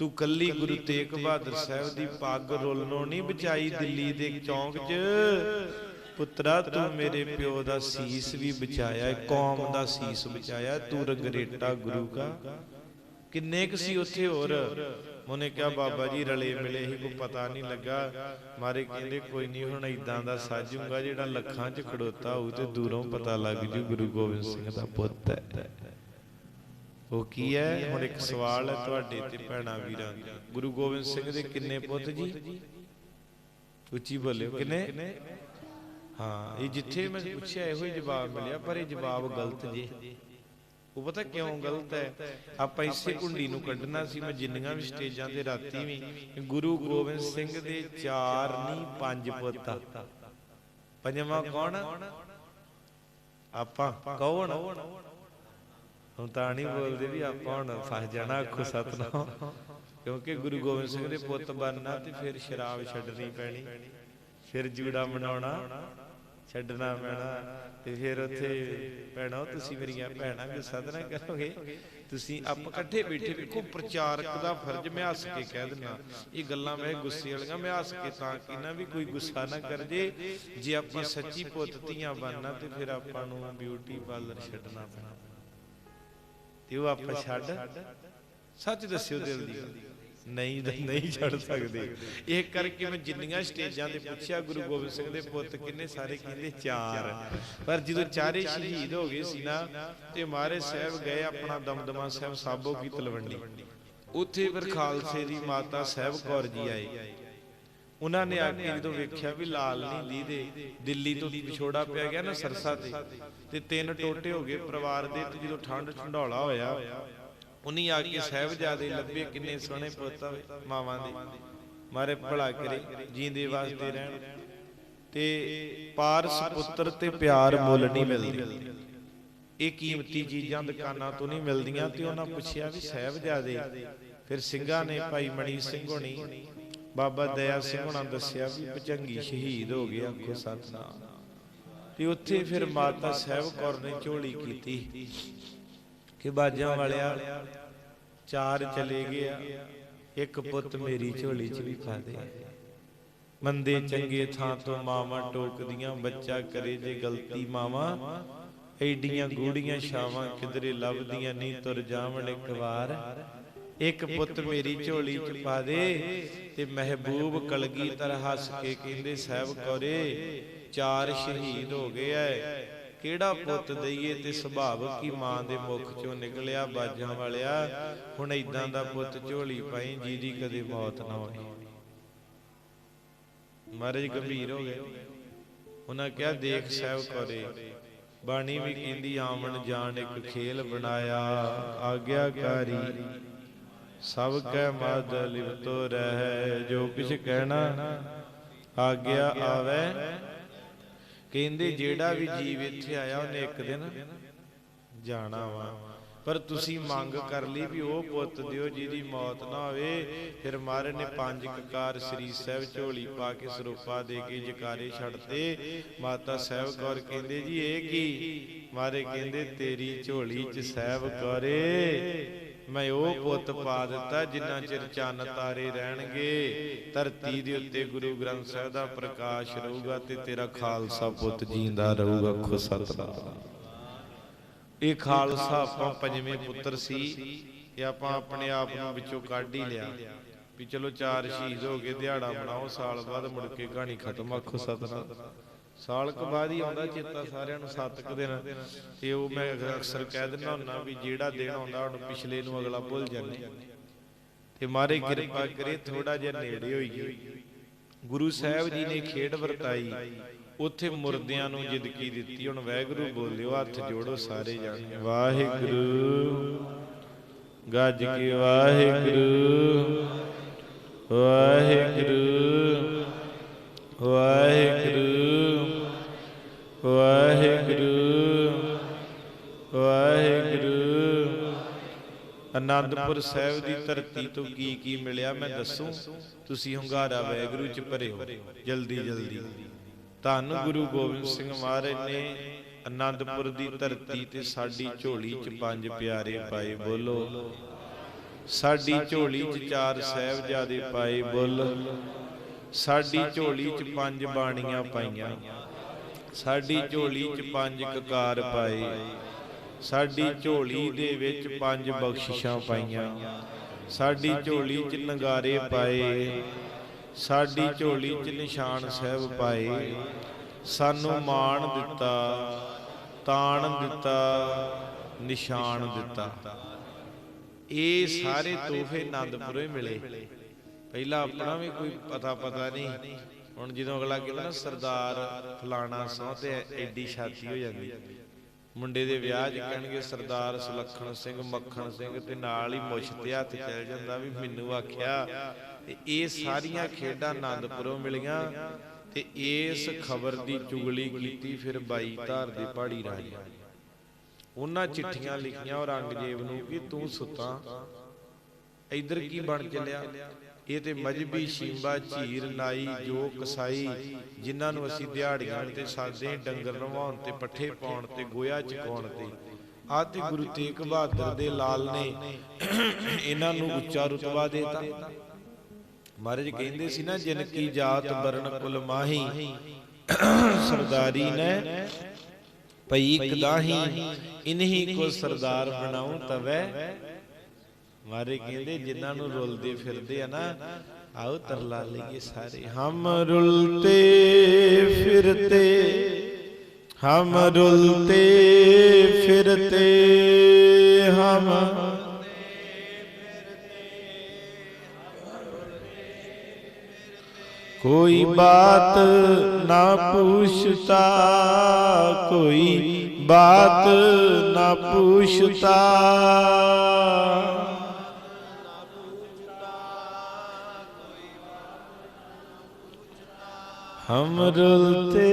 ਤੂੰ ਕੱਲੀ ਗੁਰੂ ਤੇਗ ਬਹਾਦਰ ਸਾਹਿਬ ਦੀ ਪੱਗ ਰੋਲਣੋਂ ਨਹੀਂ ਬਚਾਈ ਦਿੱਲੀ ਦੇ ਚੌਂਕ 'ਚ। ਪੁੱਤਰਾ ਤੂੰ ਮੇਰੇ ਪਿਓ ਦਾ ਸੀਸ ਵੀ ਬਚਾਇਆ ਕੌਮ ਦਾ ਸੀਸ ਬਚਾਇਆ ਤੂੰ ਰੰਗਰੇਟਾ ਗੁਰੂ ਕਾ ਕਿੰਨੇ ਕੁ ਸੀ ਉੱਥੇ ਹੋਰ? ਉਹਨੇ ਕਿਹਾ ਬਾਬਾ ਜੀ ਰਲੇ ਮਿਲੇ ਹੀ ਕੋਈ ਪਤਾ ਨਹੀਂ ਲੱਗਾ। ਮਾਰੇ ਕਹਿੰਦੇ ਕੋਈ ਨਹੀਂ ਹੁਣ ਇਦਾਂ ਦਾ ਸਾਜੂਗਾ ਜਿਹੜਾ ਲੱਖਾਂ 'ਚ ਖੜੋਤਾ ਹੋਊ ਤੇ ਦੂਰੋਂ ਪਤਾ ਲੱਗ ਜੂ ਗੁਰੂ ਗੋਬਿੰਦ ਸਿੰਘ ਦਾ ਪੁੱਤ ਹੈ। ਉਹ ਕੀ ਹੈ? ਹੁਣ ਇੱਕ ਸਵਾਲ ਹੈ ਤੁਹਾਡੇ ਤੇ ਭੈਣਾ ਵੀਰਾਂ ਦਾ। ਗੁਰੂ ਗੋਬਿੰਦ ਸਿੰਘ ਦੇ ਕਿੰਨੇ ਪੁੱਤ ਜੀ? ਉੱਚੀ ਬੋਲਿਓ ਕਿੰਨੇ? ਹਾਂ ਇਹ ਜਿੱਥੇ ਮੈਂ ਪੁੱਛਿਆ ਇਹੋ ਹੀ ਜਵਾਬ ਮਿਲਿਆ ਪਰ ਇਹ ਜਵਾਬ ਗਲਤ ਜੇ। ਉਹ ਪਤਾ ਕਿਉਂ ਗਲਤ ਹੈ? ਆਪਾਂ ਇਸੇ ਕੁੰਡੀ ਨੂੰ ਕੱਢਣਾ ਸੀ ਮੈਂ ਜਿੰਨੀਆਂ ਵੀ ਸਟੇਜਾਂ ਤੇ ਰਾਤੀ ਵੀ ਗੁਰੂ ਗੋਬਿੰਦ ਸਿੰਘ ਦੇ ਚਾਰ ਨਹੀਂ ਪੰਜ ਪੁੱਤ। ਪੰਜਵਾਂ ਕੌਣ? ਆਪਾਂ। ਕੌਣ ਹੁਣ ਤਾਂ ਨਹੀਂ ਬੋਲਦੇ ਵੀ ਆਪਾਂ ਹੁਣ ਫਸ ਜਾਣਾ ਆਖੋ ਸਤਨਾਮ। ਕਿਉਂਕਿ ਗੁਰੂ ਗੋਬਿੰਦ ਸਿੰਘ ਦੇ ਪੁੱਤ ਬਣਨਾ ਤੇ ਫਿਰ ਸ਼ਰਾਬ ਛੱਡਣੀ ਪੈਣੀ, ਫਿਰ ਜੂੜਾ ਮਨਾਉਣਾ, ਛੱਡਣਾ ਪੈਣਾ ਤੇ ਫਿਰ ਉੱਥੇ ਭੈਣੋ ਤੁਸੀਂ ਮੇਰੀਆਂ ਭੈਣਾਂ ਗੁੱਸਾ ਤਾਂ ਕਰੋਗੇ। ਤੁਸੀਂ ਆਪ ਇਕੱਠੇ ਬੈਠੇ ਵੇਖੋ, ਪ੍ਰਚਾਰਕ ਦਾ ਫਰਜ਼ ਮੈਂ ਹੱਸ ਕੇ ਕਹਿ ਦਿੰਦਾ। ਇਹ ਗੱਲਾਂ ਮੈਂ ਗੁੱਸੇ ਵਾਲੀਆਂ, ਮੈਂ ਹੱਸ ਕੇ ਤਾਂ ਕਿਨਾ ਵੀ ਕੋਈ ਗੁੱਸਾ ਨਾ ਕਰ ਜੇ। ਜੇ ਆਪਾਂ ਸੱਚੀ ਪੁੱਤ ਧੀਆਂ ਬਣਨਾ ਤੇ ਫਿਰ ਆਪਾਂ ਨੂੰ ਬਿਊਟੀ ਪਾਰਲਰ ਛੱਡਣਾ ਪੈਣਾ। ਤੇ ਉਹ ਆਪਾਂ ਛੱਡ ਸੱਚ ਦੱਸਿਓ ਦਿਲ ਦੀ। ਨਹੀਂ ਨਹੀਂ ਛੱਡ ਸਕਦੇ। ਇਹ ਕਰਕੇ ਮੈਂ ਜਿੰਨੀਆਂ ਸਟੇਜਾਂ ਤੇ ਪੁੱਛਿਆ ਗੁਰੂ ਗੋਬਿੰਦ ਸਿੰਘ ਦੇ ਪੁੱਤ ਕਿੰਨੇ ਸਾਰੇ ਕਹਿੰਦੇ ਚਾਰ। ਪਰ ਜਦੋਂ ਚਾਰੇ ਸ਼ਹੀਦ ਹੋ ਗਏ ਸੀ ਨਾ ਤੇ ਮਾਰੇ ਸਾਹਿਬ ਗਏ ਆਪਣਾ ਦਮਦਮਾ ਸਾਹਿਬ ਸਾਬੋ ਕੀ ਤਲਵੰਡੀ। ਉੱਥੇ ਫਿਰ ਖਾਲਸੇ ਦੀ ਮਾਤਾ ਸਾਹਿਬ ਕੌਰ ਜੀ ਆਏ। ਉਹਨਾਂ ਨੇ ਆ ਕੇ ਜਦੋਂ ਵੇਖਿਆ ਵੀ ਲਾਲ ਨਹੀਂ ਦੀਦੇ ਦਿੱਲੀ ਤੋਂ ਵਿਛੋੜਾ ਪਿਆ ਗਿਆ ਨਾ ਸਰਸਾ ਤੇ ਤੇ ਤਿੰਨ ਟੋਟੇ ਹੋ ਗਏ ਪਰਿਵਾਰ ਦੇ ਤੇ ਜਦੋਂ ਠੰਡ ਠੰਡੌਲਾ ਹੋਇਆ, ਉਨੀ ਆ ਕੇ ਸਾਹਿਬਜ਼ਾਦੇ ਲੱਭੇ ਕਿੰਨੇ ਸੋਹਣੇ ਪੁੱਤ ਮਾਵਾਂ ਦੇ। ਮਾਰੇ ਭਲਾ ਕਰੇ, ਜੀਂਦੇ ਵਾਸਤੇ ਰਹਿਣ। ਤੇ ਪਾਰਸ ਪੁੱਤਰ ਤੇ ਪਿਆਰ ਮੁੱਲ ਨਹੀਂ ਮਿਲਦੇ। ਇਹ ਕੀਮਤੀ ਚੀਜ਼ਾਂ ਦੁਕਾਨਾਂ ਤੋਂ ਨਹੀਂ ਮਿਲਦੀਆਂ ਤੇ ਉਹਨਾਂ ਪੁੱਛਿਆ ਵੀ ਸਾਹਿਬਜ਼ਾਦੇ, ਫਿਰ ਸਿੰਘਾਂ ਨੇ ਭਾਈ ਮਣੀ ਸਿੰਘ ਹੋਣੀ ਬਾਬਾ ਦਇਆ ਸਿੰਘ ਹੋਣਾ ਦੱਸਿਆ ਵੀ ਭਜੰਗੀ ਸ਼ਹੀਦ ਹੋ ਗਿਆ ਆਖੋ ਸਤਨਾਮ। ਤੇ ਉੱਥੇ ਫਿਰ ਮਾਤਾ ਸਾਹਿਬ ਕੌਰ ਨੇ ਝੋਲੀ ਕੀਤੀ। ਕਿ ਬਾਜਾਂ ਵਾਲਿਆ ਚਾਰ ਚਲੇ ਗਿਆ। ਇੱਕ ਪੁੱਤ ਮੇਰੀ ਝੋਲੀ 'ਚ ਵੀ ਪਾ ਦੇ ਮੰਦੇ ਚੰਗੇ ਥਾਂ ਤੋਂ ਮਾਵਾਂ ਟੋਕਦੀਆਂ ਬੱਚਾ ਕਰੇ ਜੇ ਗਲਤੀ ਮਾਵਾਂ। ਐਡੀਆਂ ਗੂੜੀਆਂ ਛਾਵਾਂ ਕਿਧਰੇ ਲੱਭਦੀਆਂ ਨਹੀਂ ਤੁਰ ਜਾਵਣ ਇੱਕ ਵਾਰ। ਇੱਕ ਪੁੱਤ ਮੇਰੀ ਝੋਲੀ 'ਚ ਪਾ ਦੇ ਤੇ ਮਹਿਬੂਬ ਕਲਗੀਧਰ ਹੱਸ ਕੇ ਕਹਿੰਦੇ, ਸਾਹਿਬ ਕੋਰੇ, ਚਾਰ ਸ਼ਹੀਦ ਹੋ ਗਏ ਐ। ਕਿਹੜਾ ਪੁੱਤ ਦਈਏ ਤੇ ਸੁਭਾਵਕ ਹੀ ਮਾਂ ਦੇ ਮੁਖ ਚੋਂ ਨਿਕਲਿਆ ਬਾਜਾਂ ਵਾਲਿਆ? ਹੁਣ ਇਦਾਂ ਦਾ ਪੁੱਤ ਝੋਲੀ ਪਾਈ, ਜਿਹਦੀ ਕਦੇ ਮੌਤ ਨਾ ਹੋਣੀ ਮਹਾਰਾਜ ਗੰਭੀਰ ਹੋ ਗਏ। ਉਹਨਾਂ ਕਿਹਾ, ਦੇਖ ਸਹਿਬ ਕੌਰੇ, ਬਾਣੀ ਵੀ ਕਹਿੰਦੀ, ਆਵਣ ਜਾਣ ਇੱਕ ਖੇਲ ਬਣਾਇਆ, ਆਗਿਆਕਾਰੀ ਸਭ ਕੈ ਮਦ ਲਿਵਤੋ ਰਹਿ ਜੋ ਕਿਛ ਕਹਿਣਾ ਆਗਿਆ ਆਵੇ। ਕਹਿੰਦੇ ਜਿਹੜਾ ਵੀ ਜੀਵ ਇੱਥੇ ਆਇਆ ਉਹਨੇ ਇੱਕ ਦਿਨ ਜਾਣਾ ਵਾ। ਪਰ ਤੁਸੀਂ ਮੰਗ ਕਰ ਲਈ ਵੀ ਉਹ ਪੁੱਤ ਦਿਓ ਜਿਹਦੀ ਮੌਤ ਨਾ ਹੋਵੇ। ਫਿਰ ਮਹਾਰਾਜ ਨੇ ਪੰਜ ਕਕਾਰ ਸ੍ਰੀ ਸਾਹਿਬ ਝੋਲੀ ਪਾ ਕੇ ਸਰੂਪਾ ਦੇ ਕੇ ਜਕਾਰੇ ਛੱਡਤੇ। ਮਾਤਾ ਸਾਹਿਬ ਕੌਰ ਕਹਿੰਦੇ ਜੀ ਇਹ ਕੀ? ਮਹਾਰਾਜ ਕਹਿੰਦੇ ਤੇਰੀ ਝੋਲੀ 'ਚ ਸਾਹਿਬ ਕੌਰੇ। ਮੈਂ ਉਹ ਪੁੱਤ ਪਾ ਦਿੱਤਾ ਜਿੰਨਾ ਚਿਰ ਚੰਨ ਤਾਰੇ ਰਹਿਣਗੇ। ਧਰਤੀ ਦੇ ਉੱਤੇ ਗੁਰੂ ਗ੍ਰੰਥ ਸਾਹਿਬ ਦਾ ਪ੍ਰਕਾਸ਼ ਰਹੂਗਾ ਤੇ ਤੇਰਾ ਖਾਲਸਾ ਪੁੱਤ ਜੀਂਦਾ ਰਹੂਗਾ ਖੁ ਸਤਨਾਮ। ਇਹ ਖਾਲਸਾ ਆਪਾਂ ਪੰਜਵੇਂ ਪੁੱਤਰ ਸੀ ਇਹ ਆਪਾਂ ਆਪਣੇ ਆਪ ਨੂੰ ਵਿੱਚੋਂ ਕੱਢ ਹੀ ਲਿਆ। ਵੀ ਚਲੋ ਚਾਰ ਸ਼ਹੀਦ ਹੋ ਗਏ, ਦਿਹਾੜਾ ਬਣਾਓ, ਸਾਲ ਬਾਅਦ ਮੁੜ ਕੇ ਕਹਾਣੀ ਖਤਮ ਆਖੋ ਸਤਨਾਮ। ਸਾਲ ਕ ਬਾਅਦ ਹੀ ਆਉਂਦਾ, ਚੇਤਾ ਸਾਰਿਆਂ ਨੂੰ ਸੱਤ ਕੁ ਦਿਨ। ਤੇ ਉਹ ਮੈਂ ਅਕਸਰ ਕਹਿ ਦਿੰਦਾ ਹੁੰਦਾ ਵੀ ਜਿਹੜਾ ਦਿਨ ਆਉਂਦਾ ਹੁਣ ਪਿਛਲੇ ਨੂੰ ਅਗਲਾ ਭੁੱਲ ਜਾਂਦੇ। ਤੇ ਮਾਰੇ ਕਿਰਪਾ ਕਰੇ ਥੋੜਾ ਜਿਹਾ ਨੇੜੇ ਹੋਈਏ ਗੁਰੂ ਸਾਹਿਬ ਜੀ ਨੇ ਖੇਡ ਵਰਤਾਈ। ਉੱਥੇ ਮੁਰਦਿਆਂ ਨੂੰ ਜ਼ਿੰਦਗੀ ਦਿੱਤੀ। ਹੁਣ ਵਾਹਿਗੁਰੂ ਬੋਲਿਓ, ਹੱਥ ਜੋੜੋ ਸਾਰੇ ਜਾਣੇ। ਵਾਹਿਗੁਰੂ, ਗੱਜ ਕੇ ਵਾਹਿਗੁਰੂ। ਵਾਹਿਗੁਰੂ ਵਾਹਿਗੁਰੂ। ਵਾਹਿਗੁਰੂ ਵਾਹਿਗੁਰੂ। ਅਨੰਦਪੁਰ ਸਾਹਿਬ ਦੀ ਧਰਤੀ ਤੋਂ ਕੀ ਕੀ ਮਿਲਿਆ ਮੈਂ ਦੱਸੂ? ਤੁਸੀਂ ਹੰਗਾਰਾ ਵਾਹਿਗੁਰੂ ਚ ਭਰਿਓ, ਜਲਦੀ ਜਲਦੀ। ਧੰਨ ਗੁਰੂ ਗੋਬਿੰਦ ਸਿੰਘ ਮਹਾਰਾਜ ਨੇ ਅਨੰਦਪੁਰ ਦੀ ਧਰਤੀ ਤੇ ਸਾਡੀ ਝੋਲੀ ਚ ਪੰਜ ਪਿਆਰੇ ਪਾਏ ਬੋਲੋ। ਸਾਡੀ ਝੋਲੀ 'ਚ ਚਾਰ ਸਾਹਿਬਜ਼ਾਦੇ ਪਾਏ ਬੋਲੋ। ਸਾਡੀ ਝੋਲੀ 'ਚ ਪੰਜ ਬਾਣੀਆਂ ਪਾਈਆਂ। ਸਾਡੀ ਝੋਲੀ 'ਚ ਪੰਜ ਕਕਾਰ ਪਾਏ। ਸਾਡੀ ਝੋਲੀ ਦੇ ਵਿੱਚ ਪੰਜ ਬਖਸ਼ਿਸ਼ਾਂ ਪਾਈਆਂ। ਸਾਡੀ ਝੋਲੀ 'ਚ ਨਗਾਰੇ ਪਾਏ। ਸਾਡੀ ਝੋਲੀ 'ਚ ਨਿਸ਼ਾਨ ਸਾਹਿਬ ਪਾਏ। ਸਾਨੂੰ ਮਾਣ ਦਿੱਤਾ, ਤਾਣ ਦਿੱਤਾ, ਨਿਸ਼ਾਨ ਦਿੱਤਾ। ਇਹ ਸਾਰੇ ਤੋਹਫੇ ਆਨੰਦਪੁਰੋਂ ਮਿਲੇ। ਪਹਿਲਾਂ ਆਪਣਾ ਵੀ ਕੋਈ ਪਤਾ ਪਤਾ ਨਹੀਂ। ਹੁਣ ਜਦੋਂ ਅਗਲਾ ਕਹਿੰਦਾ ਨਾ ਸਰਦਾਰ ਫਲਾਣਾ ਸਹੁੰ ਐਡੀ ਛਾਤੀ ਹੋ ਜਾਂਦੀ ਮੁੰਡੇ ਦੇ ਵਿਆਹ 'ਚ ਕਹਿਣਗੇ, ਸਰਦਾਰ ਸੁਲੱਖਣ ਸਿੰਘ, ਮੱਖਣ ਸਿੰਘ ਤੇ ਨਾਲ ਹੀ ਮੁੱਛ ਤੇ ਹੱਥ ਚੱਲ ਜਾਂਦਾ ਵੀ ਮੈਨੂੰ ਆਖਿਆ ਤੇ ਇਹ ਸਾਰੀਆਂ ਖੇਡਾਂ ਆਨੰਦਪੁਰੋਂ ਮਿਲੀਆਂ ਤੇ ਇਸ ਖਬਰ ਦੀ ਚੁਗਲੀ ਕੀਤੀ ਫਿਰ ਬਾਈ ਧਾਰ ਦੇ ਪਹਾੜੀ ਰਾਜੇ ਉਹਨਾਂ ਚਿੱਠੀਆਂ ਲਿਖੀਆਂ ਔਰੰਗਜ਼ੇਬ ਨੂੰ ਕਿ ਤੂੰ ਸੁੱਤਾ, ਇਧਰ ਕੀ ਬਣ ਚੱਲਿਆ? ਇਹ ਤੇ ਮਜਬੀ ਸ਼ੀਂਬਾ ਝੀਰ ਨਾਈ ਜੋ ਕਸਾਈ ਜਿਨ੍ਹਾਂ ਨੂੰ ਅਸੀਂ ਦਿਹਾੜੀਆਂ ਤੇ ਸਾਦੇ ਡੰਗਰ ਨਵਾਉਣ ਤੇ ਪੱਠੇ ਪਾਉਣ ਤੇ ਗੋਇਆ ਚਕਾਉਣ ਤੇ। ਤੇ। ਗੁਰੂ ਤੇਗ ਬਹਾਦਰ ਦੇ ਲਾਲ ਨੇ ਇਹਨਾਂ ਨੂੰ ਉੱਚਾ ਰੁਤਬਾ ਦੇਤਾ। ਮਹਾਰਾਜ ਕਹਿੰਦੇ ਸੀ ਨਾ ਜਿਨ ਕੀ ਜਾਤ ਬਰਨ ਕੁਲ ਮਾਹੀ। ਸਰਦਾਰੀ ਨੇ ਭਈ ਕਦਾਹੀ ਇਨਹੀ ਕੋ ਸਰਦਾਰ ਬਣਾਉ ਤਵੈ। ਮਾਰੇ ਕਹਿੰਦੇ ਜਿਨ੍ਹਾਂ ਨੂੰ ਰੁਲਦੇ ਫਿਰਦੇ ਆ ਨਾ ਆਓ ਤਰਲਾ ਲਈਏ ਸਾਰੇ ਹਮ ਰੁਲਤੇ ਫਿਰਤੇ ਹਮ ਰੁਲਤੇ ਫਿਰਤੇ ਹਮ कोई बात ना पूछता कोई बात ना पूछता हम रुलते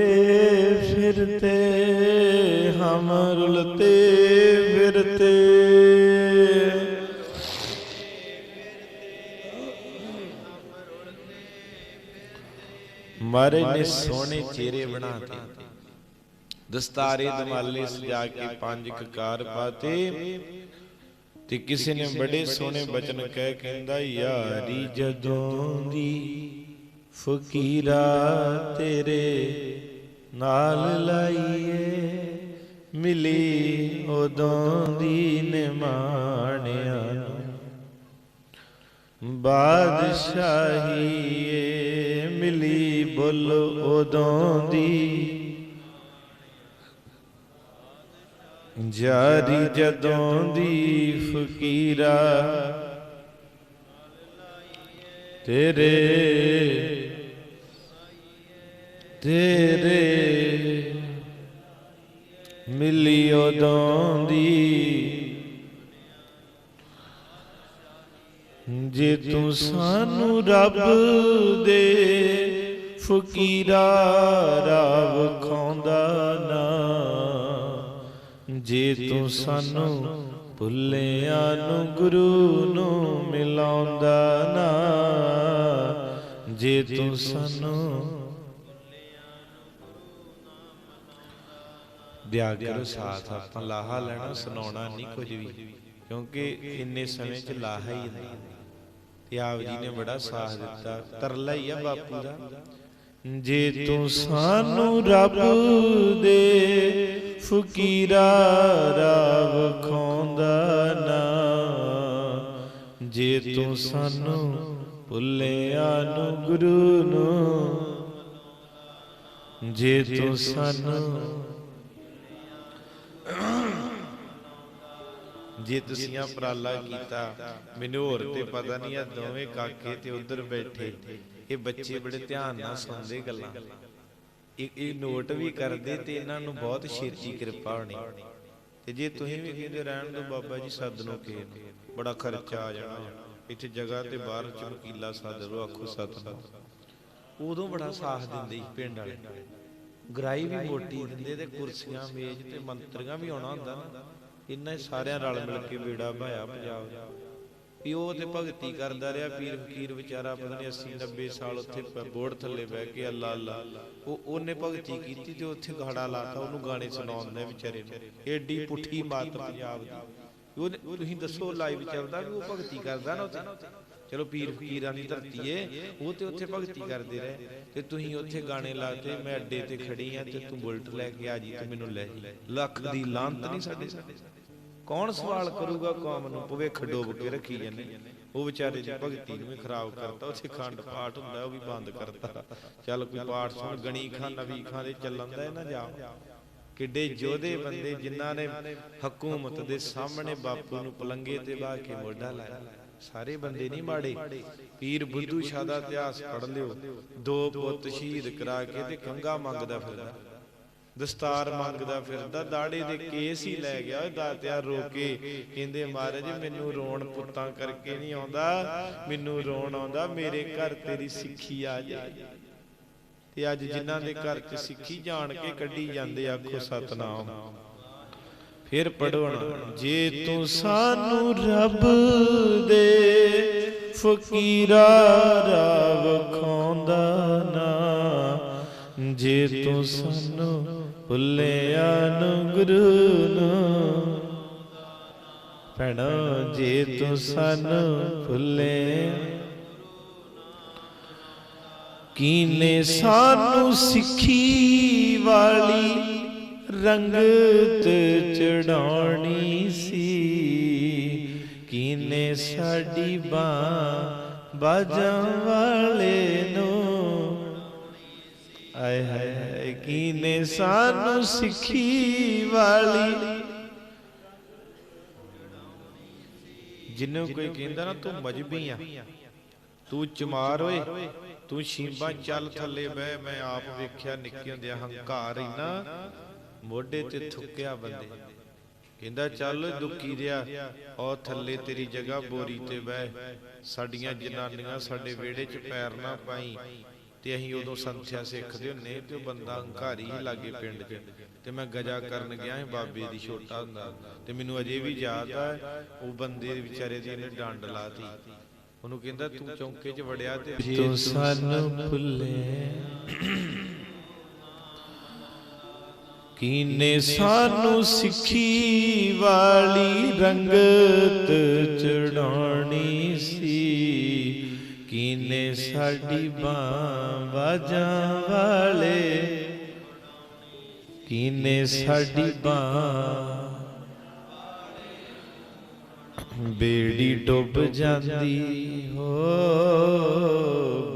फिरते हम रुलते फिरते ਮਾਰੇ ਨੇ ਸੋਹਣੇ ਚਿਹਰੇ ਬਣਾਤੇ ਦਸਤਾਰੇ ਦਮਾਲੇ ਸਜਾ ਕੇ ਪੰਜ ਕਕਾਰ ਪਾਤੇ ਤੇ ਕਿਸੇ ਨੇ ਬੜੇ ਸੋਹਣੇ ਬਚਨ ਕਹਿ ਕਹਿੰਦਾ ਯਾਰੀ ਜਦੋਂ ਦੀ ਫਕੀਰਾ ਤੇਰੇ ਨਾਲ ਲਾਈਏ, ਮਿਲੀ ਉਦੋਂ ਦੀ ਨਿਮਾਣਿਆ ਬਾਦਸ਼ਾਹੀ ਏ ਮਿਲੀ ਬੁੱਲ ਉਦੋਂ ਦੀ। ਜਾਰੀ ਜਦੋਂ ਦੀ ਫਕੀਰਾ। ਤੇਰੇ ਤੇਰੇ ਮਿਲੀ ਉਦੋਂ ਦੀ ਜੇ ਤੂੰ ਸਾਨੂੰ ਰੱਬ ਦੇ ਫਕੀਰਾ ਰਾਵ ਖਾਉਂਦਾ ਨਾ, ਜੇ ਤੂੰ ਸਾਨੂੰ ਭੁੱਲਿਆਂ ਨੂੰ, ਗੁਰੂ ਨੂੰ ਮਿਲਾਉਂਦਾ ਨਾ, ਜੇ ਤੂੰ ਸਾਨੂੰ ਦਿਆ ਕਰੋ ਸਾਥ, ਆਪਾਂ ਲਾਹਾ ਲੈਣਾ, ਸੁਣਾਉਣਾ ਨਹੀਂ ਕੁਝ ਵੀ, ਕਿਉਂਕਿ ਇੰਨੇ ਸਮੇਂ ਚ ਲਾਹਾ ਹੀ ਨਹੀਂ। ਤੇ ਆਪ ਜੀ ਨੇ ਬੜਾ ਸਾਥ ਦਿੱਤਾ, ਤਰਲਾ ਹੀ ਆ ਬਾਪੂ ਦਾ। ਜੇ ਤੂੰ ਸਾਨੂੰ ਰੱਬ ਦੇ ਫਕੀਰਾ ਰਾਵ ਖੋਂਦਾ ਨਾ, ਜੇ ਤੂੰ ਸਾਨੂੰ ਭੁੱਲਿਆ ਨੂੰ ਗੁਰੂ ਨੂੰ, ਜੇ ਤੂੰ ਸਾਨੂੰ ਜੇ ਤੁਸੀਂ ਆ ਕੀਤਾ, ਮੈਨੂੰ ਹੋਰ ਤੇ ਪਤਾ ਨਹੀਂ ਆ ਦੋਵੇਂ ਕਾਕੇ ਤੇ ਉਧਰ ਬੈਠੇ। ਇਹ ਬੱਚੇ ਬੜੇ ਧਿਆਨ ਨਾਲ ਸੁਣਦੇ ਗੱਲਾਂ। ਇਹ ਇਹ ਨੋਟ ਵੀ ਕਰਦੇ ਤੇ ਇਹਨਾਂ ਨੂੰ ਬਹੁਤ ਛੇਤੀ ਕਿਰਪਾ ਹੋਣੀ। ਤੇ ਜੇ ਤੁਸੀਂ ਵੀ ਕਹਿੰਦੇ ਰਹਿਣ ਦੋ ਬਾਬਾ ਜੀ, ਸੱਦ ਨੂੰ ਕੇ ਬੜਾ ਖਰਚਾ ਆ ਜਾਣਾ। ਇੱਥੇ ਜਗ੍ਹਾ ਤੇ ਬਾਹਰ ਚਮਕੀਲਾ ਸੱਦ ਲੋ ਆਖੋ ਸਤਨਾਮ ਉਦੋਂ ਬੜਾ ਸਾਥ ਦਿੰਦੇ ਸੀ ਪਿੰਡ ਵਾਲੇ। ਗਰਾਈ ਵੀ ਮੋਟੀ ਦਿੰਦੇ ਤੇ ਕੁਰਸੀਆਂ, ਮੇਜ਼ ਤੇ ਮੰਤਰੀਆਂ ਵੀ ਆਉਣਾ ਹੁੰਦਾ ਨਾ। ਇੰਨਾ ਸਾਰਿਆਂ ਰਲ ਮਿਲ ਕੇ ਬੇੜਾ ਭਾਇਆ ਪੰਜਾਬ ਦਾ। ਵੀ ਤੇ ਭਗਤੀ ਕਰਦਾ ਰਿਹਾ, ਪੀਰ ਫਕੀਰ ਵਿਚਾਰਾ ਪਤਾ ਨਹੀਂ 80 90 ਸਾਲ ਉੱਥੇ ਬੋੜ ਥੱਲੇ ਬਹਿ ਕੇ ਅੱਲਾ ਅੱਲਾ। ਉਹ, ਉਹਨੇ ਭਗਤੀ ਕੀਤੀ ਤੇ ਉੱਥੇ ਗਾੜਾ ਲਾਤਾ, ਉਹਨੂੰ ਗਾਣੇ ਸੁਣਾਉਂਦੇ ਵਿਚਾਰੇ ਨੂੰ। ਏਡੀ ਪੁੱਠੀ ਮਾਤ ਪੰਜਾਬ ਦੀ। ਉਹ ਤੁਸੀਂ ਦੱਸੋ ਲਾਈਵ ਚੱਲਦਾ ਵੀ ਉਹ ਭਗਤੀ ਕਰਦਾ ਨਾ ਉੱਥੇ? ਚਲੋ ਪੀਰ ਫਕੀਰਾਂ ਦੀ ਧਰਤੀ ਏ, ਉਹ ਤੇ ਉੱਥੇ ਭਗਤੀ ਕਰਦੇ ਰਹੇ। ਤੇ ਤੁਸੀਂ ਉੱਥੇ ਗਾਣੇ ਲਾਤੇ ਮੈਂ ਅੱਡੇ ਤੇ ਖੜੀ ਆ ਤੇ ਤੂੰ ਬੁਲਟ ਲੈ ਕੇ ਆ ਜੀ ਤੇ ਮੈਨੂੰ ਲੈ ਜੀ। ਲੱਖ ਦੀ ਲਾਂਤ ਨਹੀਂ ਸਾਡੇ ਕੌਣ ਸਵਾਲ ਕਰੂਗਾ ਕੌਮ ਨੂੰ? ਭਵਿੱਖ ਡੋਬ ਕੇ ਰੱਖੀ ਜਾਂਦੇ ਉਹ ਵਿਚਾਰੇ ਦੀ ਭਗਤੀ ਨੂੰ ਖਰਾਬ ਕਰਤਾ। ਉੱਥੇ ਖੰਡ ਪਾਠ ਹੁੰਦਾ, ਉਹ ਵੀ ਬੰਦ ਕਰਤਾ। ਚੱਲ ਕੋਈ ਪਾਠ ਸੁਣ, ਗਣੀ ਖਾਂ ਨਵੀ ਖਾਂ ਦੇ ਚੱਲਣ ਦਾ ਨਾ ਜਾ ਕਿੱਡੇ ਯੋਧੇ ਬੰਦੇ ਜਿਨ੍ਹਾਂ ਨੇ ਹਕੂਮਤ ਦੇ ਸਾਹਮਣੇ ਬਾਪੂ ਨੂੰ ਪਲੰਗੇ ਤੇ ਬਾਹ ਕੇ ਮੋਢਾ ਲਾਇਆ। ਸਾਰੇ ਬੰਦੇ ਨਹੀਂ ਮਾੜੇ। ਪੀਰ ਬੁੱਧੂ ਸ਼ਾਹ ਦਾ ਇਤਿਹਾਸ ਪੜ੍ਹ ਲਿਓ। ਦੋ ਪੁੱਤ ਸ਼ਹੀਦ ਕਰਾ ਕੇ ਤੇ ਕੰਗਾ ਮੰਗਦਾ ਫਿਰਦਾ। ਦਸਤਾਰ ਮੰਗਦਾ ਫਿਰਦਾ। ਦਾੜੇ ਦੇ ਕੇਸ ਹੀ ਲੈ ਗਿਆ। ਉਹ ਦਾਤਿਆ ਰੋ ਕੇ ਕਹਿੰਦੇ, ਮਹਾਰਾਜ, ਮੈਨੂੰ ਰੋਣ ਪੁੱਤਾਂ ਕਰਕੇ ਨਹੀਂ ਆਉਂਦਾ। ਮੈਨੂੰ ਰੋਣ ਆਉਂਦਾ। ਮੇਰੇ ਘਰ ਤੇਰੀ ਸਿੱਖੀ ਆ ਜਾਏ ਤੇ ਅੱਜ ਜਿਨ੍ਹਾਂ ਦੇ ਘਰ 'ਚ ਸਿੱਖੀ ਜਾਣ ਕੇ ਕੱਢੀ ਜਾਂਦੇ ਆਖੋ ਸਤਨਾਮ। ਫਿਰ ਪੜੋ ਜੇ ਤੂੰ ਸਾਨੂੰ ਰੱਬ ਦੇ ਫਕੀਰਾ ਰਾਵ ਖੋਂਦਾ ਨਾ, ਜੇ ਤੂੰ ਸਾਨੂੰ ਭੁੱਲਿਆ ਨੂੰ ਗੁਰੂ ਨੂੰ। ਭੈਣੋ, ਜੇ ਤੂੰ ਸਾਨੂੰ ਭੁੱਲੇ ਕੀਨੇ ਸਾਨੂੰ ਸਿੱਖੀ ਵਾਲੀ ਰੰਗਤ ਚੜਾਉਣੀ ਸੀ। ਕੀਨੇ ਸਾਡੀ ਬਾਹ ਬਾਜਾਂ ਵਾਲੇ ਨੂੰ? ਆਏ ਹਾਏ ਹਾਏ ਕੀਨੇ ਸਾਨੂੰ ਸਿੱਖੀ ਵਾਲੀ? ਜਿੰਨੂੰ ਕੋਈ ਕਹਿੰਦਾ ਨਾ ਤੂੰ ਮਜਬੀ ਆ। ਤੂੰ ਚਮਾਰ ਓਏ। ਤੂੰ ਸ਼ੀਂਬਾ ਚੱਲ ਥੱਲੇ ਬਹਿ ਮੈਂ ਆਪ ਵੇਖਿਆ ਨਿੱਕੇ ਹੁੰਦਿਆਂ ਹੰਕਾਰ ਇਨਾ ਮੋਢੇ ਤੇ ਥੁੱਕਿਆ ਬੰਦੇ। ਕਹਿੰਦਾ, ਚੱਲ ਦੁੱਕੀ ਰਿਆ ਉਹ ਥੱਲੇ ਤੇਰੀ ਜਗ੍ਹਾ ਬੋਰੀ ਤੇ ਬਹਿ। ਸਾਡੀਆਂ ਜਨਾਨੀਆਂ ਸਾਡੇ ਵਿਹੜੇ 'ਚ ਪੈਰ ਨਾ ਪਾਈ। ਤੇ ਅਸੀਂ ਉਦੋਂ ਸੰਥਿਆ ਸਿੱਖਦੇ ਹੁੰਨੇ ਤੇ ਉਹ ਬੰਦਾ ਹੰਕਾਰੀ ਹੀ ਲਾਗੇ ਪਿੰਡ 'ਚ। ਤੇ ਮੈਂ ਗਜਾ ਕਰਨ ਗਿਆ ਸੀ ਬਾਬੇ ਦੀ ਛੋਟਾ ਹੁੰਦਾ। ਤੇ ਮੈਨੂੰ ਅਜੇ ਵੀ ਯਾਦ ਆ, ਉਹ ਬੰਦੇ ਦੇ ਵਿਚਾਰੇ ਦੀ ਇਹਨੇ ਡੰਡ ਲਾਤੀ। ਉਹਨੂੰ ਕਹਿੰਦਾ, ਤੂੰ ਚੌਂਕੇ 'ਚ ਵੜਿਆ ਤੇ ਤੂੰ ਸਾਨੂੰ ਭੁੱਲੇ ਕੀਨੇ ਸਾਨੂੰ ਸਿੱਖੀ ਵਾਲੀ ਰੰਗਤ ਚੜਾਉਣੀ ਸੀ। ਕੀਨੇ ਸਾਡੀ ਬਾਹ ਬਾਜਾਂ ਵਾਲੇ। ਕੀਨੇ ਸਾਡੀ ਬਾਹ ਬੇੜੀ ਡੁੱਬ ਜਾਂਦੀ ਹੋ।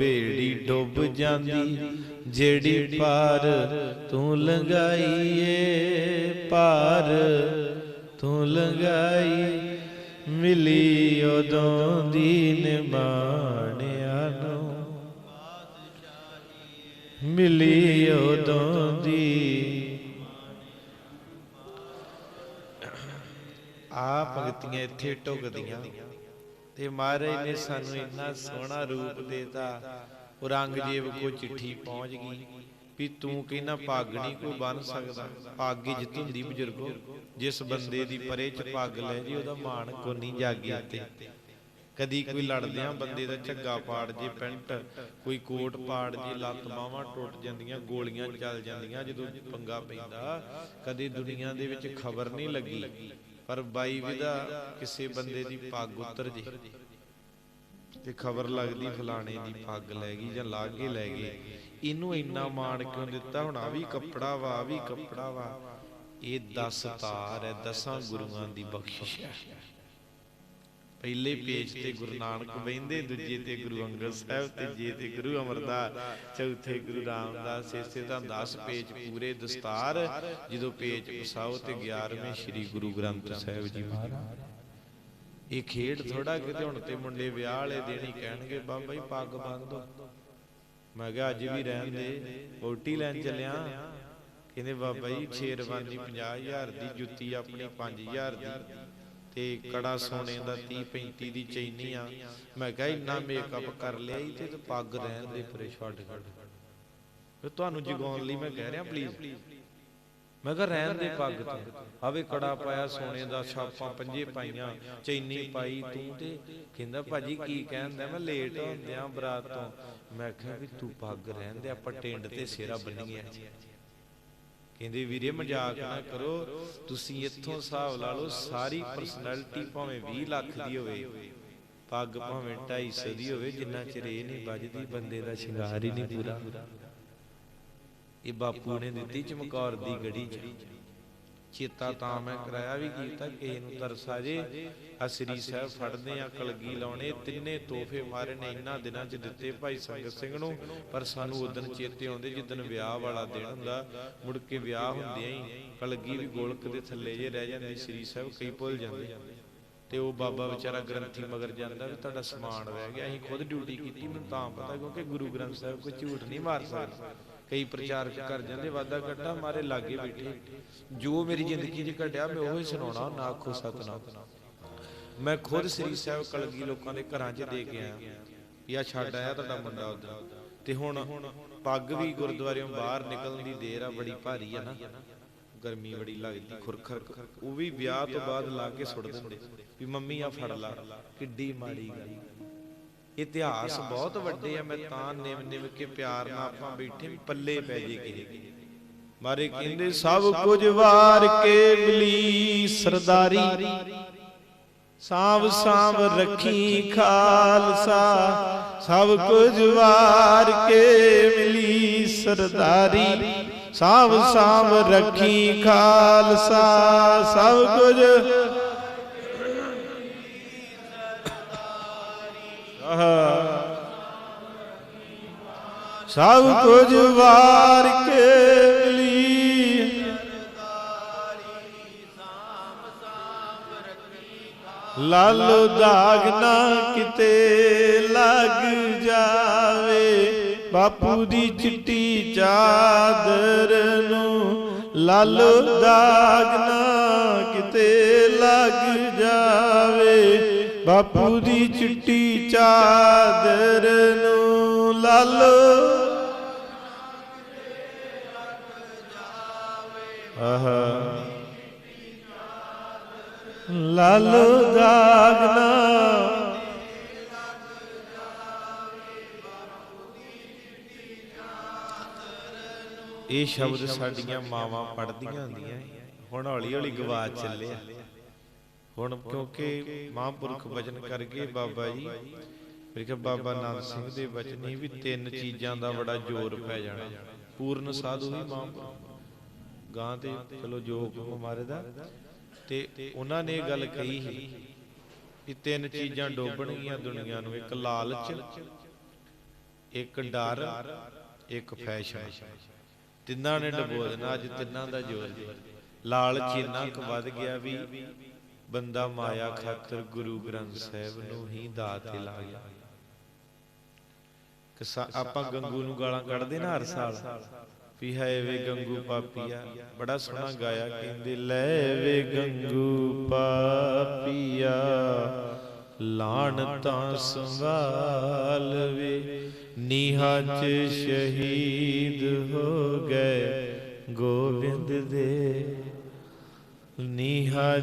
ਬੇੜੀ ਡੁੱਬ ਜਾਂਦੀ ਜਿਹੜੀ ਪਾਰ ਤੂੰ ਲੰਗਾਈ ਏ ਪਾਰ ਤੂੰ ਲੰਗਾਈ ਮਿਲੀ ਉਦੋਂ ਦੀ ਨਿਮਾਣਿਆ ਨੂੰ। ਮਿਲੀ ਉਦੋਂ ਦੀ ਆ ਭਗਤੀਆਂ ਇੱਥੇ ਟੁਕਦੀਆਂ। ਤੇ ਮਹਾਰਾਜ ਨੇ ਸਾਨੂੰ ਇੰਨਾ ਸੋਹਣਾ ਰੂਪ ਦੇਤਾ ਔਰੰਗਜ਼ੇਬ ਕੋ ਚਿੱਠੀ ਪਹੁੰਚ ਗਈ ਵੀ ਤੂੰ ਕਹਿੰਦਾ ਪੱਗ ਨਹੀਂ ਕੋਈ ਬੰਨ ਸਕਦਾ ਪੱਗ ਜਿੱਤ ਹੁੰਦੀ ਬਜ਼ੁਰਗੋ, ਜਿਸ ਬੰਦੇ ਦੀ ਪਰੇ ਚ ਪੱਗ ਲੈ ਜੀ, ਉਹਦਾ ਮਾਣ ਕੋ ਨਹੀਂ ਜਾਗੀ ਤੇ। ਕਦੀ ਕੋਈ ਲੜਦਿਆਂ ਬੰਦੇ ਦਾ ਝੱਗਾ ਪਾੜ ਜੇ ਪੈਂਟ, ਕੋਈ ਕੋਟ ਪਾੜ ਜੇ, ਲੱਤ ਬਾਹਾਂ ਟੁੱਟ ਜਾਂਦੀਆਂ, ਗੋਲੀਆਂ ਚੱਲ ਜਾਂਦੀਆਂ, ਜਦੋਂ ਪੰਗਾ ਪੈਂਦਾ, ਕਦੇ ਦੁਨੀਆ ਦੇ ਵਿੱਚ ਖਬਰ ਨਹੀਂ ਲੱਗੀ। ਪਰ ਬਾਈ ਵਿਦਾ ਕਿਸੇ ਬੰਦੇ ਦੀ ਪੱਗ ਉਤਰ ਜੇ। ਤੇ ਖਬਰ ਲੱਗਦੀ ਫਲਾਣੇ ਦੀ ਪੱਗ ਲੈ ਗਈ ਜਾਂ ਲਾਗੇ ਲੈ ਗਈ। ਇਹਨੂੰ ਇੰਨਾ ਮਾਣ ਕਿਉਂ ਦਿੱਤਾ ਹੁਣ? ਆ ਵੀ ਕੱਪੜਾ ਵਾ ਆ ਵੀ ਕੱਪੜਾ ਵਾ। ਇਹ 10 ਤਾਰ ਹੈ ਦਸਾਂ ਗੁਰੂਆਂ ਦੀ ਬਖਸ਼ਿਸ਼ ਹੈ ਪਹਿਲੇ ਪੇਜ ਤੇ ਗੁਰੂ ਨਾਨਕ ਬੈੰਦੇ ਦੂਜੇ ਤੇ ਗੁਰੂ ਅੰਗਦ ਸਾਹਿਬ, ਤੀਜੇ ਤੇ ਗੁਰੂ ਅਮਰਦਾਸ, ਚੌਥੇ ਗੁਰੂ ਰਾਮਦਾਸ ਇਸੇ ਤਾਂ 10 ਪੇਜ ਪੂਰੇ ਦਸਤਾਰ, ਜਦੋਂ ਪੇਜ ਪਸਾਓ ਤੇ 11ਵੇਂ ਸ੍ਰੀ ਗੁਰੂ ਗ੍ਰੰਥ ਸਾਹਿਬ ਜੀ ਮਹਾਰਾਜ। ਇਹ ਖੇਡ ਥੋੜਾ ਕਿਤੇ ਹੁਣ ਤੇ ਮੁੰਡੇ ਵਿਆਹ ਵਾਲੇ ਦੇਣੀ ਕਹਿਣਗੇ, ਬਾਬਾ ਜੀ ਪੱਗ ਬੰਨ ਦੋ। ਮੈਂ ਕਿਹਾ, ਅੱਜ ਵੀ ਰਹਿਣ ਦੇ ਵੋਟੀ ਲੈਣ ਚੱਲਿਆ। ਕਹਿੰਦੇ, ਬਾਬਾ ਜੀ, ਸ਼ੇਰਵਾਨੀ 50000 ਦੀ ਜੁੱਤੀ ਆਪਣੀ 5000 ਦੀ। ਤੇ ਕੜਾ ਸੋਨੇ ਦਾ 30 35 ਦੀ ਚੈਨੀ ਆ। ਮੈਂ ਕਿਹਾ ਇੰਨਾ ਮੇਕਅਪ ਕਰ ਲਿਆ ਈ ਤੇ ਪੱਗ ਰਹਿਣ ਦੇ ਪਰੇ ਛੱਡ ਛੱਡ ਫਿਰ ਤੁਹਾਨੂੰ ਜਗਾਉਣ ਲਈ ਮੈਂ ਕਹਿ ਰਿਹਾ ਪਲੀਜ਼ ਮੈਂ ਕਿਹਾ ਰਹਿਣ ਦੇ ਪੱਗ ਤੇ। ਆਵੇ ਕੜਾ ਪਾਇਆ, ਸੋਨੇ ਦਾ ਛਾਪਾਂ ਪੰਜੇ ਪਾਈਆਂ, ਚੈਨੀ ਪਾਈ ਤੂੰ ਤੇ। ਕਹਿੰਦਾ, ਭਾਜੀ, ਕੀ ਕਹਿੰਦਾ ਮੈਂ ਲੇਟ ਹੁੰਦਿਆਂ ਬਰਾਤ ਤੋਂ। ਮੈਂ ਕਿਹਾ ਵੀ ਤੂੰ ਪੱਗ ਰਹਿਣ ਦੇ, ਆਪਾਂ ਟਿੰਡ ਤੇ ਸਿਹਰਾ ਬੰਨੀਏ। ਕਹਿੰਦੇ ਵੀਰੇ ਮਜ਼ਾਕ ਨਾ ਕਰੋ, ਤੁਸੀਂ ਇੱਥੋਂ ਹਿਸਾਬ ਲਾ ਲਓ ਸਾਰੀ ਪਰਸਨੈਲਿਟੀ ਭਾਵੇਂ 20 ਲੱਖ ਦੀ ਹੋਵੇ, ਪੱਗ ਭਾਵੇਂ 250 ਦੀ ਹੋਵੇ, ਜਿੰਨਾ ਚਿਰ ਇਹ ਨਹੀਂ ਵੱਜਦੀ, ਬੰਦੇ ਦਾ ਸ਼ਿੰਗਾਰ ਹੀ ਨਹੀਂ ਪੂਰਾ। ਇਹ ਬਾਪੂ ਨੇ ਦਿੱਤੀ ਚਮਕੌਰ ਦੀ ਗੜੀ ਚ। ਚੇਤਾ ਤਾਂ ਮੈਂ ਕਰਾਇਆ ਵੀ ਕੀਤਾ ਕਿਸੇ ਨੂੰ ਤਰਸ ਜੇ। ਆ ਸ੍ਰੀ ਸਾਹਿਬ ਫੜਦੇ ਆ ਕਲਗੀ ਲਾਉਣੇ। ਤਿੰਨੇ ਤੋਹਫੇ ਮਾਰੇ ਨੇ ਇੰਨਾ ਦਿਨਾਂ ਚ ਦਿੱਤੇ ਭਾਈ ਸੰਗਤ ਸਿੰਘ ਨੂੰ ਪਰ ਸਾਨੂੰ ਉਦੋਂ ਚੇਤੇ ਆਉਂਦੇ ਜਿੱਦਣ ਵਿਆਹ ਵਾਲਾ ਦਿਨ ਹੁੰਦਾ ਮੁੜ ਕੇ ਵਿਆਹ ਹੁੰਦਿਆਂ ਹੀ ਕਲਗੀ ਵੀ ਗੋਲਕ ਦੇ ਥੱਲੇ ਜੇ ਰਹਿ ਜਾਂਦੀ ਸ੍ਰੀ ਸਾਹਿਬ ਕਈ ਭੁੱਲ ਜਾਂਦੇ। ਤੇ ਉਹ ਬਾਬਾ ਵਿਚਾਰਾ ਗ੍ਰੰਥੀ ਮਗਰ ਜਾਂਦਾ ਵੀ ਤੁਹਾਡਾ ਸਮਾਨ ਰਹਿ ਗਿਆ ਅਸੀਂ ਖੁਦ ਡਿਊਟੀ ਕੀਤੀ ਮੈਨੂੰ ਤਾਂ ਪਤਾ ਕਿਉਂਕਿ ਗੁਰੂ ਗ੍ਰੰਥ ਸਾਹਿਬ ਕੋਈ ਝੂਠ ਨਹੀਂ ਮਾਰ ਸਕਦਾ ਕਈ ਪ੍ਰਚਾਰਕ ਕਰ ਜਾਂਦੇ ਵਾਦਾ ਘਟਾ ਮਾਰੇ ਲਾਗੇ ਬੈਠੇ। ਜੋ ਮੇਰੀ ਜ਼ਿੰਦਗੀ 'ਚ ਘਟਿਆ, ਮੈਂ ਉਹੀ ਸੁਣਾਉਣਾ, ਨਾ ਆਖੋ ਸਤਨਾਮ। ਮੈਂ ਖੁਦ ਸ੍ਰੀ ਸਾਹਿਬ ਕਲਗੀ ਲੋਕਾਂ ਦੇ ਘਰਾਂ 'ਚ ਦੇ ਕੇ ਆਇਆ। ਵੀ ਛੱਡ ਆਇਆ ਤੁਹਾਡਾ ਮੁੰਡਾ ਉਧਰ। ਤੇ ਹੁਣ ਪੱਗ ਵੀ ਗੁਰਦੁਆਰਿਓਂ ਬਾਹਰ ਨਿਕਲਣ ਦੀ ਦੇਰ ਆ, ਬੜੀ ਭਾਰੀ ਆ ਨਾ। ਗਰਮੀ ਬੜੀ ਲੱਗਦੀ, ਖੁਰਖਰ। ਉਹ ਵੀ ਵਿਆਹ ਤੋਂ ਬਾਅਦ ਲਾ ਕੇ ਸੁੱਟ ਦਿੰਦੇ। ਵੀ ਮੰਮੀ ਆ ਫੜ ਲਾ, ਕਿੱਡੀ ਮਾੜੀ ਗੱਲ। ਇਤਿਹਾਸ ਬਹੁਤ ਵੱਡੇ ਆ ਮੈਂ ਤਾਂ ਨਿਮ ਨਿਮ ਕੇ ਪਿਆਰ ਨਾਲ ਆਪਾਂ ਬੈਠੇ ਵੀ ਪੱਲੇ ਪੈ ਜੇ ਕਿਸੇ ਮਾਰੇ ਕਹਿੰਦੇ ਸਭ ਕੁਝ ਵਾਰ ਕੇ ਮਿਲੀ ਸਰਦਾਰੀ। ਸਾਂਭ ਸਾਂਭ ਰੱਖੀ ਖਾਲਸਾ। ਸਭ ਕੁਝ ਵਾਰ ਕੇ ਮਿਲੀ ਸਰਦਾਰੀ। ਸਾਂਭ ਸਾਂਭ ਰੱਖੀ ਖਾਲਸਾ। ਸਭ ਕੁਝ ਸਭ ਕੁਝ ਵਾਰ ਕੇ ਮਿਲੀ ਲਾਲੋ ਦਾਗ ਨਾ ਕਿਤੇ ਲੱਗ ਜਾਵੇ। ਬਾਪੂ ਦੀ ਚਿੱਟੀ ਚਾਦਰ ਨੂੰ ਲਾਲੋ ਦਾਗ ਨਾ ਕਿਤੇ ਲੱਗ ਬਾਪੂ ਦੀ ਚਿੱਟੀ ਚਾਦਰ ਨੂੰ ਲਾਲ। ਆਹ। ਲਾਲ ਦਾਗਨਾ ਇਹ ਸ਼ਬਦ ਸਾਡੀਆਂ ਮਾਵਾਂ ਪੜ੍ਹਦੀਆਂ ਹੁੰਦੀਆਂ ਹੁਣ ਹੌਲੀ ਹੌਲੀ ਗਵਾਚ ਚੱਲਿਆ। ਹੁਣ ਕਿਉਂਕਿ ਮਹਾਂਪੁਰਖ ਵਚਨ ਕਰਕੇ ਬਾਬਾ ਜੀ ਮੇਰੇ ਕਿਹਾ ਬਾਬਾ ਨਾਨਕ ਸਿੰਘ ਦੇ ਵਚਨ ਹੀ ਵੀ ਤਿੰਨ ਚੀਜ਼ਾਂ ਦਾ ਬੜਾ ਜ਼ੋਰ ਪੈ ਜਾਣਾ। ਪੂਰਨ ਸਾਧੂ ਹੀ ਮਹਾਂਪੁਰਖ। ਗਾਂ ਤੇ ਚਲੋ ਜੋ ਹੁਕਮ ਮਾਰੇ ਦਾ। ਤੇ ਉਹਨਾਂ ਨੇ ਇਹ ਗੱਲ ਕਹੀ ਸੀ ਕਿ ਤਿੰਨ ਚੀਜ਼ਾਂ ਡੋਬਣਗੀਆਂ ਦੁਨੀਆ ਨੂੰ, ਇੱਕ ਲਾਲਚ, ਇੱਕ ਡਰ, ਇੱਕ ਫੈਸ਼ਨ। ਤਿੰਨਾਂ ਨੇ ਡਬੋ ਦੇਣਾ, ਅੱਜ ਤਿੰਨਾਂ ਦਾ ਜ਼ੋਰ। ਜੀ ਲਾਲਚ ਇੰਨਾ ਕੁ ਵੱਧ ਗਿਆ ਵੀ ਬੰਦਾ ਮਾਇਆ ਖਾਤਰ ਗੁਰੂ ਗ੍ਰੰਥ ਸਾਹਿਬ ਨੂੰ ਹੀ ਦਾਤ ਤੇ ਲਾ ਗਿਆ। ਕਿ ਆਪਾਂ ਗੰਗੂ ਨੂੰ ਗਾਲਾਂ ਕੱਢਦੇ ਨਾ ਹਰ ਸਾਲ, ਵੀ ਹੈ ਵੇ ਗੰਗੂ ਪਾਪੀਆ, ਬੜਾ ਸੋਹਣਾ ਗਾਇਆ ਕਹਿੰਦੇ, ਲੈ ਵੇ ਗੰਗੂ ਪਾਪੀਆ ਲਾਣ ਤਾਂ ਸੰਭਾਲ ਵੇ, ਨੀਹਾਂ 'ਚ ਸ਼ਹੀਦ ਹੋ ਗਏ, ਗੋਬਿੰਦ ਦੇ ਨੀਹਾਂ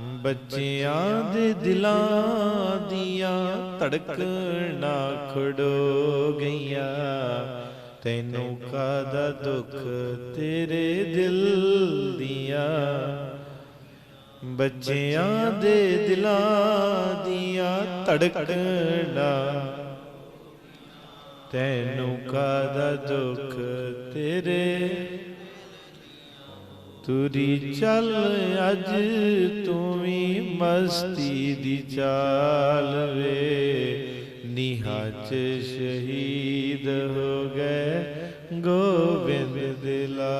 ਬੱਚਿਆਂ ਦੇ ਦਿਲਾਂ ਦੀਆਂ ਧੜਕਣਾ ਖੜੋ ਗਈਆਂ। ਤੈਨੂੰ ਕਾਦਾ ਦੁੱਖ ਤੇਰੇ ਦਿਲ ਦੀਆਂ? ਬੱਚਿਆਂ ਦੇ ਦਿਲਾਂ ਦੀਆਂ ਧੜਕਣਾਂ ਤੈਨੂੰ ਕਾਦਾ ਦੁੱਖ ਤੇਰੇ? ਤੁਰੀ ਚੱਲ, ਅੱਜ ਤੂੰ ਵੀ ਮਸਤੀ ਦੀ ਚਾਲ ਵੇ। ਨੀਹਾਂ ਚ ਸ਼ਹੀਦ ਹੋ ਗਏ ਗੋਬਿੰਦ ਦਿਲਾ।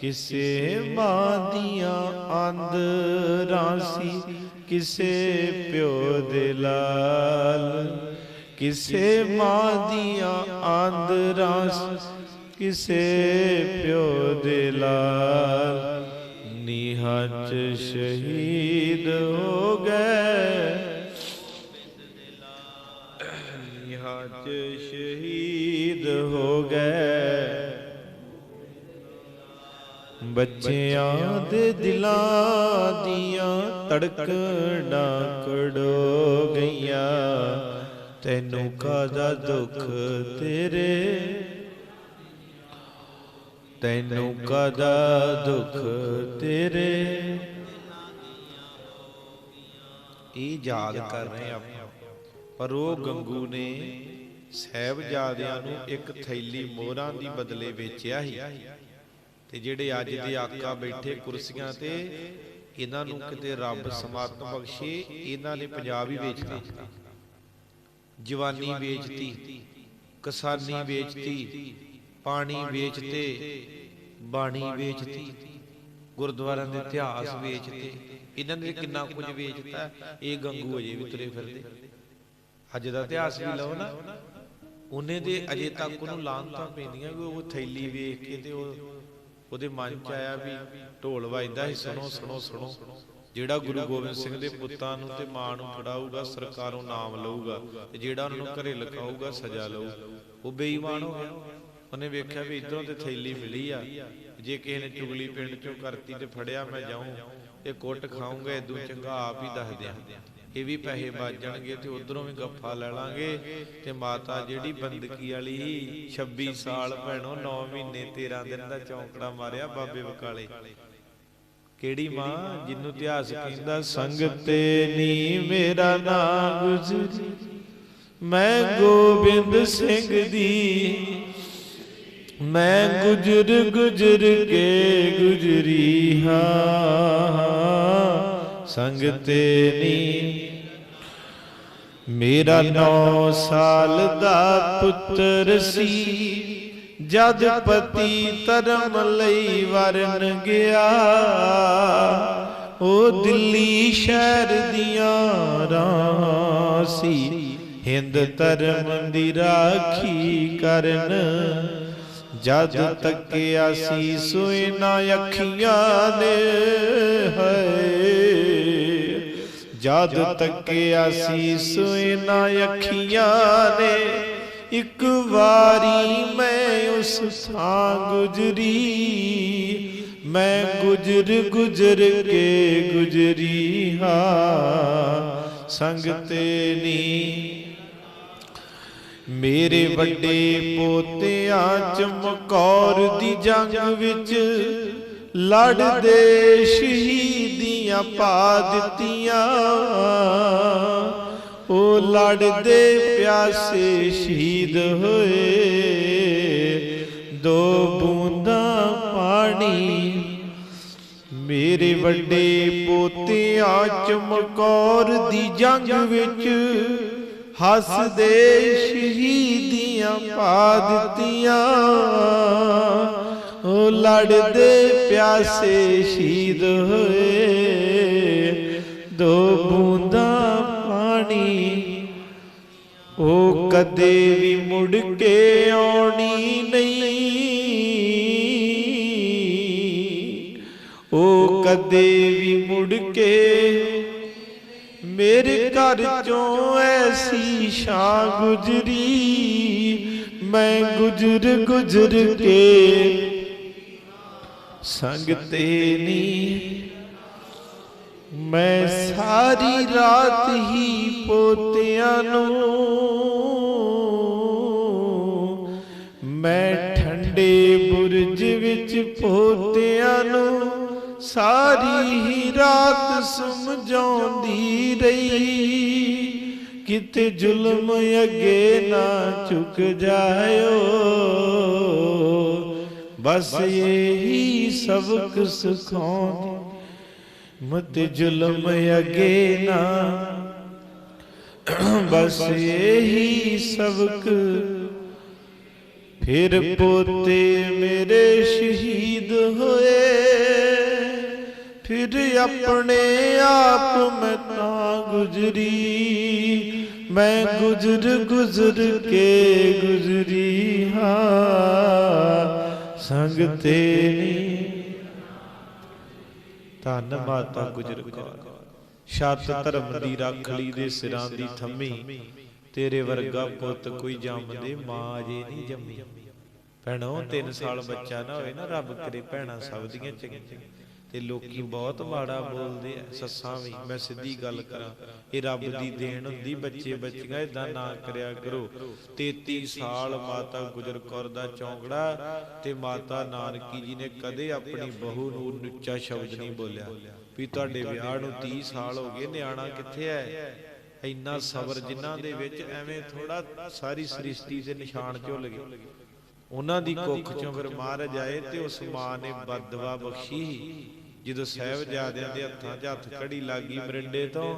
ਕਿਸੇ ਮਾਂ ਦੀਆਂ ਅੰਦਰਾਂ ਸੀ ਕਿਸੇ ਪਿਓ ਦੇ ਲਾਲ। ਕਿਸੇ ਮਾਂ ਦੀਆਂ ਆਂਦਰਾਂ ਕਿਸੇ ਪਿਓ ਦੇ ਲਾਲ ਨੀਹਾਂ ਸ਼ਹੀਦ ਹੋ ਗਏ। ਨੀਹਾਂ ਸ਼ਹੀਦ ਹੋ ਗਏ। ਬੱਚਿਆਂ ਦੇ ਦਿਲਾਂ ਦੀਆਂ ਧੜਕਣਾਂ ਕੜੋ ਗਈਆਂ। ਤੈਨੂੰ ਕਾਦਾ ਦੁੱਖ ਤੇਰੇ? ਤੈਨੂੰ ਕਾਦਾ ਦੁੱਖ ਤੇਰੇ? ਇਹ ਯਾਦ ਕਰ ਰਹੇ ਆਪਾਂ। ਪਰ ਉਹ ਗੰਗੂ ਨੇ ਸਹਿਬਜ਼ਾਦਿਆਂ ਨੂੰ ਇੱਕ ਥੈਲੀ ਮੋਹਰਾਂ ਦੀ ਬਦਲੇ ਵੇਚਿਆ ਸੀ। ਤੇ ਜਿਹੜੇ ਅੱਜ ਦੇ ਆਕਾ ਬੈਠੇ ਕੁਰਸੀਆਂ ਤੇ, ਇਹਨਾਂ ਨੂੰ ਕਿਤੇ ਰੱਬ ਸਮਤ ਬਖਸ਼ੇ, ਇਹਨਾਂ ਨੇ ਪੰਜਾਬ ਹੀ ਵੇਚਤਾ ਜਵਾਨੀ ਵੇਚਤੀ ਕਿਸਾਨੀ ਵੇਚਤੀ ਪਾਣੀ ਵੇਚਤੇ ਬਾਣੀ ਵੇਚਤੀ ਗੁਰਦੁਆਰਿਆਂ ਦੇ ਇਤਿਹਾਸ ਵੇਚਤੇ। ਇਹਨਾਂ ਨੇ ਕਿੰਨਾ ਕੁਝ ਵੇਚਤਾ ਇਹ ਗੰਗੂ ਅਜੇ ਵੀ ਤੁਰੇ ਫਿਰਦੇ। ਅੱਜ ਦਾ ਇਤਿਹਾਸ ਵੀ ਲਓ ਨਾ। ਉਹਨੇ ਦੇ ਅਜੇ ਤੱਕ ਉਹਨੂੰ ਲਾਂਤਾਂ ਪੈਂਦੀਆਂ ਕਿ ਉਹ ਥੈਲੀ ਵੇਖ ਕੇ ਤੇ ਉਹ ਉਹਦੇ ਮਨ ਚ ਆਇਆ ਵੀ ਢੋਲ ਵੱਜਦਾ ਸੀ ਸੁਣੋ ਸੁਣੋ। ਸੁਣੋ। ਜਿਹੜਾ ਗੁਰੂ ਗੋਬਿੰਦ ਸਿੰਘ ਦੇ ਪੁੱਤਾਂ ਨੂੰ ਤੇ ਮਾਂ ਨੂੰ ਫੜਾਊਗਾ, ਸਰਕਾਰੋਂ ਨਾਮ ਲਊਗਾ ਤੇ ਜਿਹੜਾ ਉਹਨਾਂ ਨੂੰ ਘਰੇ ਲਿਖਾਊਗਾ, ਸਜ਼ਾ ਲਊ। ਉਹ ਬੇਈਮਾਨ ਹੋ ਗਿਆ। ਉਹਨੇ ਵੇਖਿਆ ਵੀ ਇਧਰੋਂ ਤੇ ਥੈਲੀ ਮਿਲੀ ਆ। ਜੇ ਕਿਸੇ ਨੇ ਚੁਗਲੀ ਪਿੰਡ ਚੋਂ ਕਰਤੀ ਤੇ ਫੜਿਆ, ਮੈਂ ਜਾਊਂ। ਇਹ ਕੁੱਟ ਖਾਊਂਗਾ ਇਦੋਂ ਚੰਗਾ ਆਪ ਹੀ ਦੱਸ ਦਿਆਂ। ਇਹ ਵੀ ਪੈਸੇ ਬਚ ਜਾਣਗੇ ਤੇ ਉਧਰੋਂ ਵੀ ਗੱਫਾ ਲੈ ਲਾਂਗੇ। ਤੇ ਮਾਤਾ ਜਿਹੜੀ ਬੰਦਕੀ ਵਾਲੀ ਸੀ 26 ਸਾਲ ਭੈਣੋ 9 ਮਹੀਨੇ 13 ਦਿਨ ਦਾ ਚੌਂਕੜਾ ਮਾਰਿਆ ਬਾਬੇ ਬਕਾਲੇ। ਕਿਹੜੀ ਮਾਂ ਜਿਹਨੂੰ ਇਤਿਹਾਸ ਕਹਿੰਦਾ ਸੰਗਤੇ ਨੀ ਮੇਰਾ ਨਾਮ ਗੁਜਰੀ। ਮੈਂ ਗੋਬਿੰਦ ਸਿੰਘ ਦੀ। ਮੈਂ ਗੁਜਰ ਗੁਜਰ ਕੇ ਗੁਜਰੀ ਹਾਂ। ਸੰਗਤੇ ਨੀ ਮੇਰਾ 9 ਸਾਲ ਦਾ ਪੁੱਤਰ ਸੀ। ਜਦ ਪਤੀ ਧਰਮ ਲਈ ਵਰਨ ਗਿਆ, ਉਹ ਦਿੱਲੀ ਸ਼ਹਿਰ ਦੀਆਂ ਰਾਹਾਂ ਸੀ। ਹਿੰਦ ਧਰਮ ਦੀ ਰਾਖੀ ਕਰਨ, ਜਦ ਤੱਕਿਆ ਸੀ ਸੋਏ ਨਾ ਅੱਖੀਆਂ ਨੇ ਹੈ ਜਦ ਤੱਕਿਆ ਸੀ ਸੋਏ ਨਾ ਅੱਖੀਆਂ ਨੇ ਇੱਕ ਵਾਰੀ ਮੈਂ ਉਸ ਥਾਂ ਗੁਜਰੀ, ਮੈਂ ਗੁਜਰ ਗੁਜਰ ਕੇ ਗੁਜਰੀ ਹਾਂ। ਸੰਗ ਤੇ ਨੀ ਮੇਰੇ ਵੱਡੇ ਪੋਤਿਆਂ ਚਮਕੌਰ ਦੀ ਜੰਗ ਵਿੱਚ ਲੜਦੇ ਸ਼ਹੀਦੀਆਂ ਪਾ ਦਿੱਤੀਆਂ। ਉਹ ਲੜਦੇ ਪਿਆਸੇ ਸ਼ਹੀਦ ਹੋਏ। ਦੋ ਬੂੰਦਾਂ ਪਾਣੀ। ਮੇਰੇ ਵੱਡੇ ਪੋਤਿਆਂ ਚਮਕੌਰ ਦੀ ਜੰਗ ਵਿੱਚ ਹੱਸਦੇ ਸ਼ਹੀਦੀਆਂ ਪਾ ਦਿੱਤੀਆਂ। ਉਹ ਲੜਦੇ ਪਿਆਸੇ ਸ਼ਹੀਦ ਹੋਏ। ਦੋ ਬੂੰਦਾਂ ਪਾਣੀ ਉਹ ਕਦੇ ਵੀ ਮੁੜ ਕੇ ਆਉਣੀ ਨਹੀਂ। ਉਹ ਕਦੇ ਵੀ ਮੁੜ ਕੇ ਮੇਰੇ ਘਰ ਚੋਂ ਐਸੀ ਸ਼ਾਂ ਗੁਜਰੀ। ਮੈਂ ਗੁਜਰ ਗੁਜਰ ਕੇ ਸੰਗ ਤੇ ਨੀ ਮੈਂ ਸਾਰੀ ਰਾਤ ਹੀ ਪੋਤਿਆਂ ਨੂੰ ਮੈਂ ਠੰਡੇ ਬੁਰਜ ਵਿੱਚ ਪੋਤਿਆਂ ਨੂੰ ਸਾਰੀ ਹੀ ਰਾਤ ਸਮਝਾਉਂਦੀ ਰਹੀ। ਕਿਤੇ ਜ਼ੁਲਮ ਅੱਗੇ ਨਾ ਝੁਕ ਜਾਇਓ। ਬਸ ਇਹੀ ਸਬਕ ਸਿਖਾਉਂਦੀ ਮਤ ਜ਼ੁਲਮ ਅੱਗੇ ਨਾ। ਬਸ ਇਹੀ ਸਬਕ। ਫਿਰ ਪੋਤੇ ਮੇਰੇ ਸ਼ਹੀਦ ਹੋਏ। ਫਿਰ ਆਪਣੇ ਆਪ ਮੈਂ ਤਾਂ ਗੁਜਰੀ। ਮੈਂ ਗੁਜਰ ਗੁਜਰ ਕੇ ਗੁਜਰੀ ਹਾਂ। ਸੰਗ ਤੇਰੀ ਧੰਨ ਮਾਤਾ ਗੁਜਰ ਕੌਰ। ਛੱਤ ਧਰਮ ਦੀ ਰਾਖਲੀ ਦੇ ਸਿਰਾਂ ਦੀ ਥੰਮੀ। ਤੇਰੇ ਵਰਗਾ ਪੁੱਤ ਕੋਈ ਜੰਮਦੇ ਮਾਂ ਅਜੇ ਨਹੀਂ ਜੰਮੀ। ਭੈਣੋ 3 ਸਾਲ ਬੱਚਾ ਨਾ ਹੋਵੇ ਨਾ, ਰੱਬ ਕਰੇ ਭੈਣਾਂ ਸਭ ਦੀਆਂ ਚੰਗੀਆਂ। ਤੇ ਲੋਕੀ ਬਹੁਤ ਮਾੜਾ ਬੋਲਦੇ ਆ, ਸੱਸਾਂ ਵੀ, ਮੈਂ ਸਿੱਧੀ ਗੱਲ ਕਰਾਂ, ਇਹ ਰੱਬ ਦੀ ਦੇਣ ਹੁੰਦੀ, ਬੱਚੇ ਬੱਚੀਆਂ ਇਦਾਂ ਨਾ ਕਰਿਆ ਕਰੋ। 33 ਸਾਲ ਮਾਤਾ ਗੁਜਰ ਕੌਰ ਦਾ ਚੌਂਕੜਾ ਤੇ ਮਾਤਾ ਨਾਨਕੀ ਜੀ ਨੇ ਕਦੇ ਆਪਣੀ ਬਹੂ ਨੂੰ ਨੁੱਚਾ ਸ਼ਬਦ ਨਹੀਂ ਬੋਲਿਆ। ਵੀ ਤੁਹਾਡੇ ਵਿਆਹ ਨੂੰ 30 ਸਾਲ ਹੋ ਗਏ, ਨਿਆਣਾ ਕਿੱਥੇ ਹੈ ਇੰਨਾ ਸਬਰ ਜਿਨ੍ਹਾਂ ਦੇ ਵਿੱਚ ਐਵੇਂ ਥੋੜਾ ਸਾਰੀ ਸ੍ਰਿਸ਼ਟੀ ਦੇ ਨਿਸ਼ਾਨ ਝੁੱਲ ਗਏ। ਉਹਨਾਂ ਦੀ ਕੁੱਖ ਚੋਂ ਫਿਰ ਮਹਾਰਾਜ ਆਏ ਤੇ ਉਸ ਮਾਂ ਨੇ ਬਦਦੁਆ ਬਖਸ਼ੀ ਜਦੋਂ ਸਹਿਬਜ਼ਾਦਿਆਂ ਦੇ ਹੱਥਾਂ 'ਚ ਹੱਥ ਕੜੀ ਲੱਗੀ ਮਰਿੰਡੇ ਤੋਂ,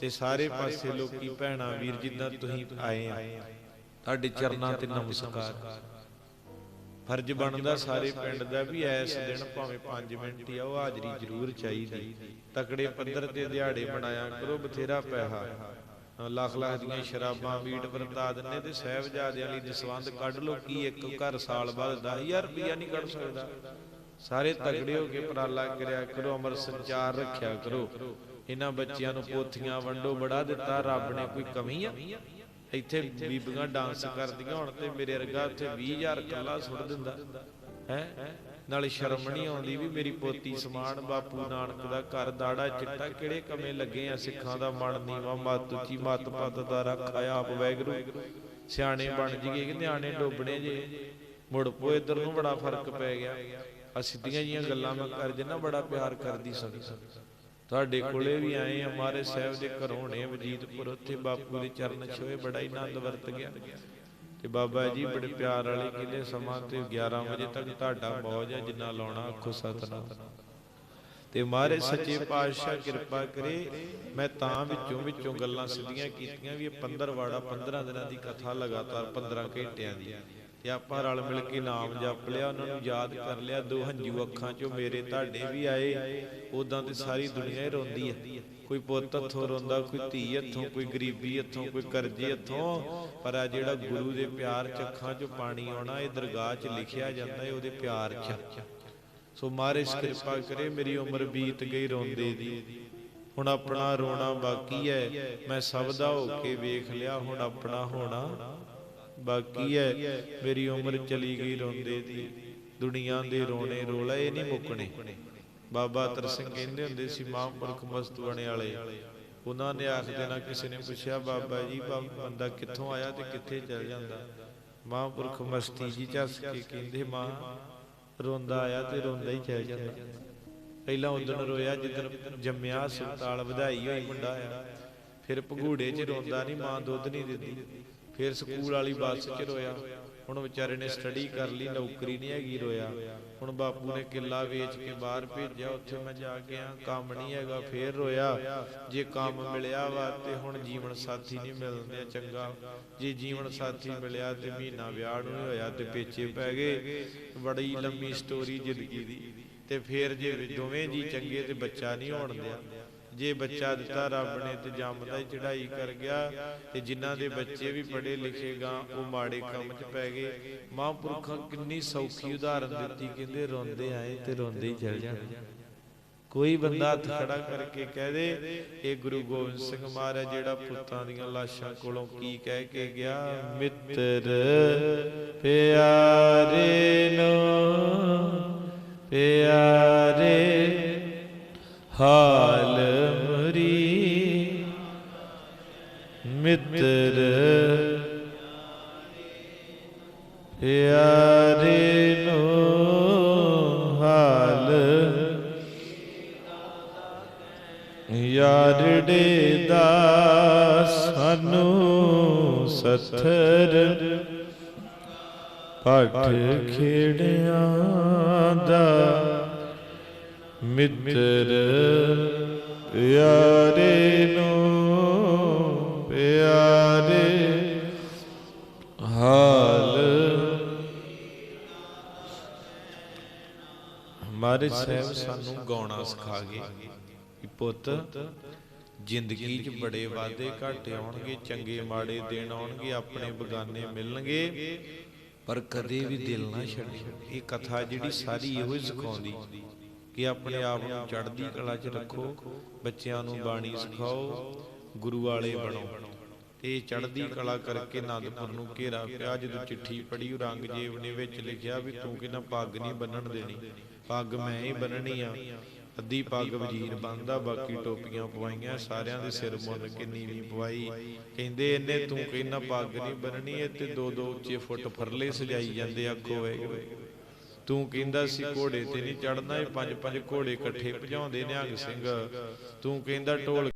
ਤੇ ਸਾਰੇ ਪਾਸੇ ਲੋਕੀ ਭੈਣਾ ਵੀਰ ਜਿੱਦਾਂ ਤੁਸੀਂ ਆਏ ਆ, ਤੁਹਾਡੇ ਚਰਨਾਂ ਤੇ ਨਮਸਕਾਰ। ਫਰਜ਼ ਬਣਦਾ ਸਾਰੇ ਪਿੰਡ ਦਾ ਵੀ ਐਸ ਦਿਨ ਭਾਵੇਂ 5 ਮਿੰਟ ਹੀ ਆ, ਉਹ ਹਾਜ਼ਰੀ ਜ਼ਰੂਰ ਚਾਹੀਦੀ। ਤਕੜੇ ਪੱਧਰ ਤੇ ਦਿਹਾੜੇ ਬਣਾਇਆ ਕਰੋ, ਬਥੇਰਾ ਪੈਸਾ। ਲੱਖ ਲੱਖ ਦੀਆਂ ਸ਼ਰਾਬਾਂ ਵੀਟ ਵਰਤਾ ਦਿੰਨੇ ਤੇ ਸਹਿਬਜ਼ਾਦਿਆਂ ਲਈ ਦਸਵੰਦ ਕੱਢ ਲੋ ਕੀ ਇੱਕ ਘਰ ਸਾਲ ਬਾਅਦ 10000 ਰੁਪਇਆ ਨਹੀਂ ਕੱਢ ਸਕਦਾ। ਸਾਰੇ ਤਗੜੇ ਹੋ ਕੇ ਉਪਰਾਲਾ ਕਰਿਆ ਕਰੋ ਅਮਰ ਸੰਚਾਰ ਰੱਖਿਆ ਕਰੋ। ਇਹਨਾਂ ਬੱਚਿਆਂ ਨੂੰ ਪੋਥੀਆਂ ਵੰਡੋ ਬੜਾ ਦਿੱਤਾ ਰੱਬ ਨੇ ਕੋਈ ਕਮੀ ਆ। ਇੱਥੇ ਬੀਬੀਆਂ ਡਾਂਸ ਕਰਦੀਆਂ ਹੁਣ ਤੇ ਮੇਰੇ ਵਰਗਾ ਉੱਥੇ 20000 ਕੱਲਾ ਸੁੱਟ ਦਿੰਦਾ। ਹੈ? ਨਾਲੇ ਸ਼ਰਮ ਨਹੀਂ ਆਉਂਦੀ ਵੀ ਮੇਰੀ ਪੋਤੀ ਸਮਾਨ ਬਾਪੂ ਨਾਨਕ ਦਾ ਘਰ ਦਾੜਾ ਚਿੱਟਾ ਕਿਹੜੇ ਕਮੇ ਲੱਗੇ ਆ ਸਿੱਖਾਂ ਦਾ ਮਨ ਨੀਵਾ ਮਤ ਉੱਚੀ ਮਤ ਪਤ ਦਾ ਰੱਖਾ ਆਪ ਵੈਗਰੂ। ਸਿਆਣੇ ਬਣ ਜੀਏ ਕਿ ਨਿਆਣੇ ਡੋਬਣੇ ਜੇ ਮੁੜ ਪੋ ਇਧਰ ਨੂੰ ਬੜਾ ਫ਼ਰਕ ਪੈ ਗਿਆ ਆ ਸਿੱਧੀਆਂ ਜੀਆਂ ਗੱਲਾਂ ਮੈਂ ਕਰ ਜਨਾ ਬੜਾ ਪਿਆਰ ਕਰਦੀ ਸਦੀ ਤੁਹਾਡੇ ਕੋਲੇ ਵੀ ਆਏ ਆ, ਮਾਰੇ ਸਾਹਿਬ ਦੇ ਘਰੋਂ ਨੇ ਵਜੀਦਪੁਰ, ਉੱਥੇ ਬਾਪੂ ਦੇ ਚਰਨ ਛੋਏ ਬੜਾ ਹੀ ਆਨੰਦ ਵਰਤ ਗਿਆ। ਤੇ ਬਾਬਾ ਜੀ ਬੜੇ ਪਿਆਰ ਵਾਲੇ ਕਹਿੰਦੇ ਸਮਾਂ ਤੇ 11 ਵਜੇ ਤੱਕ ਤੁਹਾਡਾ ਮੌਜ ਹੈ ਜਿੰਨਾ ਲਾਉਣਾ ਆਖੋ ਸਤਨਾਮ। ਤੇ ਮਾਰੇ ਸੱਚੇ ਪਾਤਸ਼ਾਹ ਕਿਰਪਾ ਕਰੇ, ਮੈਂ ਤਾਂ ਵਿੱਚੋਂ ਵਿੱਚੋਂ ਗੱਲਾਂ ਸਿੱਧੀਆਂ ਕੀਤੀਆਂ ਵੀ ਇਹ 15 ਵਾੜਾ 15 ਦਿਨਾਂ ਦੀ ਕਥਾ ਲਗਾਤਾਰ 15 ਘੰਟਿਆਂ ਦੀ। ਤੇ ਆਪਾਂ ਰਲ ਮਿਲ ਕੇ ਨਾਮ ਜਪ ਲਿਆ, ਉਹਨਾਂ ਨੂੰ ਯਾਦ ਕਰ ਲਿਆ, ਦੋ ਹੰਝੂ ਅੱਖਾਂ ਚੋਂ ਮੇਰੇ ਤੁਹਾਡੇ ਵੀ ਆਏ। ਉਦਾਂ ਤੇ ਸਾਰੀ ਦੁਨੀਆ ਹੀ ਰੋਂਦੀ ਹੈ ਕੋਈ ਪੁੱਤ ਹੱਥੋਂ ਰੋਂਦਾ, ਕੋਈ ਧੀ ਹੱਥੋਂ ਕੋਈ ਗਰੀਬੀ ਹੱਥੋਂ ਕੋਈ ਕਰਜ਼ੇ ਹੱਥੋਂ ਪਰ ਆ ਜਿਹੜਾ ਗੁਰੂ ਦੇ ਪਿਆਰ ਚ ਅੱਖਾਂ ਚੋਂ ਪਾਣੀ ਆਉਣਾ, ਇਹ ਦਰਗਾਹ 'ਚ ਲਿਖਿਆ ਜਾਂਦਾ ਹੈ ਉਹਦੇ ਪਿਆਰ 'ਚ ਸੋ ਮਹਾਰਾਜ ਕਿਰਪਾ ਕਰੇ, ਮੇਰੀ ਉਮਰ ਬੀਤ ਗਈ ਰੋਂਦੇ ਦੀ। ਹੁਣ ਆਪਣਾ ਰੋਣਾ ਬਾਕੀ ਹੈ। ਮੈਂ ਸਭ ਦਾ ਹੋ ਕੇ ਵੇਖ ਲਿਆ, ਹੁਣ ਆਪਣਾ ਹੋਣਾ। ਬਾਕੀ ਹੈ ਮੇਰੀ ਉਮਰ ਚਲੀ ਗਈ ਰੋਂਦੇ ਦੀ। ਦੁਨੀਆ ਦੇ ਰੋਣੇ ਰੋਲਾ ਇਹ ਨਹੀਂ ਮੁੱਕਣੇ। ਬਾਬਾ ਤਰ ਕਹਿੰਦੇ ਹੁੰਦੇ ਸੀ, ਮਹਾਂਪੁਰਖ ਮਸਤੂਆਣੇ ਵਾਲੇ। ਉਹਨਾਂ ਨੇ ਆਖ ਦੇਣਾ, ਕਿਸੇ ਨੇ ਪੁੱਛਿਆ, ਬਾਬਾ ਜੀ ਬੰਦਾ ਕਿੱਥੋਂ ਆਇਆ ਤੇ ਕਿੱਥੇ ਚਲ ਜਾਂਦਾ? ਮਹਾਂਪੁਰਖ ਮਸਤੀ ਜੀ ਝੱਸ ਕੇ ਕਹਿੰਦੇ, ਮਾਂ, ਰੋਂਦਾ ਆਇਆ ਤੇ ਰੋਂਦਾ ਹੀ ਚਲ ਜਾਂਦਾ। ਪਹਿਲਾਂ ਉਦਣ ਰੋਇਆ, ਜਿੱਦਣ ਜੰਮਿਆ ਹਸਪਤਾਲ ਵਧਾਈ ਹੋਈ ਮੁੰਡਾ ਆ। ਫਿਰ ਭਗੂੜੇ 'ਚ ਰੋਂਦਾ ਨਹੀਂ ਮਾਂ ਦੁੱਧ ਨਹੀਂ ਦਿੰਦੀ। ਫਿਰ ਸਕੂਲ ਵਾਲੀ ਬੱਸ 'ਚ ਰੋਇਆ। ਹੁਣ ਵਿਚਾਰੇ ਨੇ ਸਟੱਡੀ ਕਰ ਲਈ, ਨੌਕਰੀ ਨਹੀਂ ਹੈਗੀ ਰੋਇਆ। ਹੁਣ ਬਾਪੂ ਨੇ ਕਿੱਲਾ ਵੇਚ ਕੇ ਬਾਹਰ ਭੇਜਿਆ, ਉੱਥੇ ਮੈਂ ਜਾ ਕੇ ਕੰਮ ਨਹੀਂ ਹੈਗਾ, ਫੇਰ ਰੋਇਆ। ਜੇ ਕੰਮ ਮਿਲਿਆ ਵਾ ਤੇ ਹੁਣ ਜੀਵਨ ਸਾਥੀ ਨਹੀਂ ਮਿਲਦੇ, ਚੰਗਾ। ਜੇ ਜੀਵਨ ਸਾਥੀ ਮਿਲਿਆ ਤੇ ਮਹੀਨਾ ਵਿਆਹ ਨੂੰ ਹੋਇਆ ਤੇ ਪੇਚੇ ਪੈ ਗਏ। ਬੜੀ ਲੰਮੀ ਸਟੋਰੀ ਜ਼ਿੰਦਗੀ ਦੀ। ਤੇ ਫੇਰ ਜੇ ਦੋਵੇਂ ਜੀ ਚੰਗੇ ਤੇ ਬੱਚਾ ਨਹੀਂ ਹੋਣ ਦਿਆ। ਜੇ ਬੱਚਾ ਦਿੱਤਾ ਰੱਬ ਨੇ ਤੇ ਜੰਮਦਾ ਹੀ ਚੜਾਈ ਕਰ ਗਿਆ ਤੇ ਜਿਨ੍ਹਾਂ ਦੇ ਬੱਚੇ ਵੀ ਪੜ੍ਹੇ ਲਿਖੇਗਾ ਉਹ ਮਾੜੇ ਕੰਮ 'ਚ ਪੈ ਗਏ। ਮਹਾਂਪੁਰਖਾਂ ਕਿੰਨੀ ਸੌਖੀ ਉਦਾਹਰਨ ਦਿੱਤੀ, ਕਹਿੰਦੇ ਰੋਂਦੇ ਆਏ ਤੇ ਰੋਂਦੇ ਹੀ ਚਲ ਜਾਣ। ਕੋਈ ਬੰਦਾ ਹੱਥ ਖੜਾ ਕਰਕੇ ਕਹਿ ਦੇ, ਇਹ ਗੁਰੂ ਗੋਬਿੰਦ ਸਿੰਘ ਮਹਾਰਾਜ ਜਿਹੜਾ ਪੁੱਤਾਂ ਦੀਆਂ ਲਾਸ਼ਾਂ ਕੋਲੋਂ ਕੀ ਕਹਿ ਕੇ ਗਿਆ? ਮਿੱਤਰ ਪਿਆਰੇ ਨੋ, ਪਿਆਰੇ ਹਾਲ ਮਿੱਤਰ ਪਿਆਰੇ ਨੋ ਹਾਲ ਯਾਰੜੇ ਦਾ ਸਾਨੂੰ ਸਥਰ ਪਠ ਖੇੜਿਆਂ ਦਾ ਮਿੱਤਰ ਪਿਆਰੇ ਨੂੰ ਹਮਾਰੇ ਸਾਹਿਬ ਸਾਨੂੰ ਗਾਉਣਾ ਸਿਖਾ ਗਏ। ਕਿ ਪੁੱਤ ਜ਼ਿੰਦਗੀ 'ਚ ਬੜੇ ਵਾਅਦੇ ਘਾਟੇ ਆਉਣਗੇ ਚੰਗੇ ਮਾੜੇ ਦਿਨ ਆਉਣਗੇ ਆਪਣੇ ਬਗਾਨੇ ਮਿਲਣਗੇ। ਪਰ ਕਦੇ ਵੀ ਦਿਲ ਨਾ ਛੱਡੀ। ਇਹ ਕਥਾ ਜਿਹੜੀ ਸਾਰੀ ਇਹੋ ਹੀ ਸਿਖਾਉਂਦੀ ਕਿ ਆਪਣੇ ਆਪ ਨੂੰ ਚੜ੍ਹਦੀ ਕਲਾ 'ਚ ਰੱਖੋ ਬੱਚਿਆਂ ਨੂੰ ਬਾਣੀ ਸਿਖਾਓ ਗੁਰੂ ਵਾਲੇ ਬਣੋ। ਇਹ ਚੜ੍ਹਦੀ ਕਲਾ ਕਰਕੇ ਆਨੰਦਪੁਰ ਨੂੰ ਘੇਰਾ ਪਿਆ। ਜਦੋਂ ਚਿੱਠੀ ਪੜ੍ਹੀ ਔਰੰਗਜ਼ੇਬ ਨੇ ਵਿੱਚ ਲਿਖਿਆ ਵੀ ਤੂੰ ਕਿਨਾ ਪੱਗ ਨਹੀਂ ਬੰਨਣ ਦੇਣੀ। ਪੱਗ ਮੈਂ ਹੀ ਬੰਨਣੀ ਆ। ਅੱਧੀ ਪੱਗ ਵਜ਼ੀਰ ਬੰਦਾ ਬਾਕੀ ਟੋਪੀਆਂ ਪਵਾਈਆਂ। ਸਾਰਿਆਂ ਦੇ ਸਿਰ ਮੁੰਨ ਕੇ ਨੀਵੀਂ ਪਵਾਈ। ਕਹਿੰਦੇ ਇਹਨੇ ਤੂੰ ਕਹਿੰਦਾ ਪੱਗ ਨਹੀਂ ਬੰਨਣੀ ਇਹ ਤੇ ਦੋ ਦੋ ਉੱਚੇ ਫੁੱਟ ਫਰਲੇ ਸਜਾਈ ਜਾਂਦੇ ਆਖੋ ਵਾਹਿਗੁਰੂ ਤੂੰ ਕਹਿੰਦਾ ਸੀ ਘੋੜੇ ਤੇ ਨਹੀਂ ਚੜਨਾ ਇਹ ਪੰਜ ਪੰਜ ਘੋੜੇ ਇਕੱਠੇ ਭਜਾਉਂਦੇ ਨਿਹੰਗ ਸਿੰਘ। ਤੂੰ ਕਹਿੰਦਾ ਢੋਲ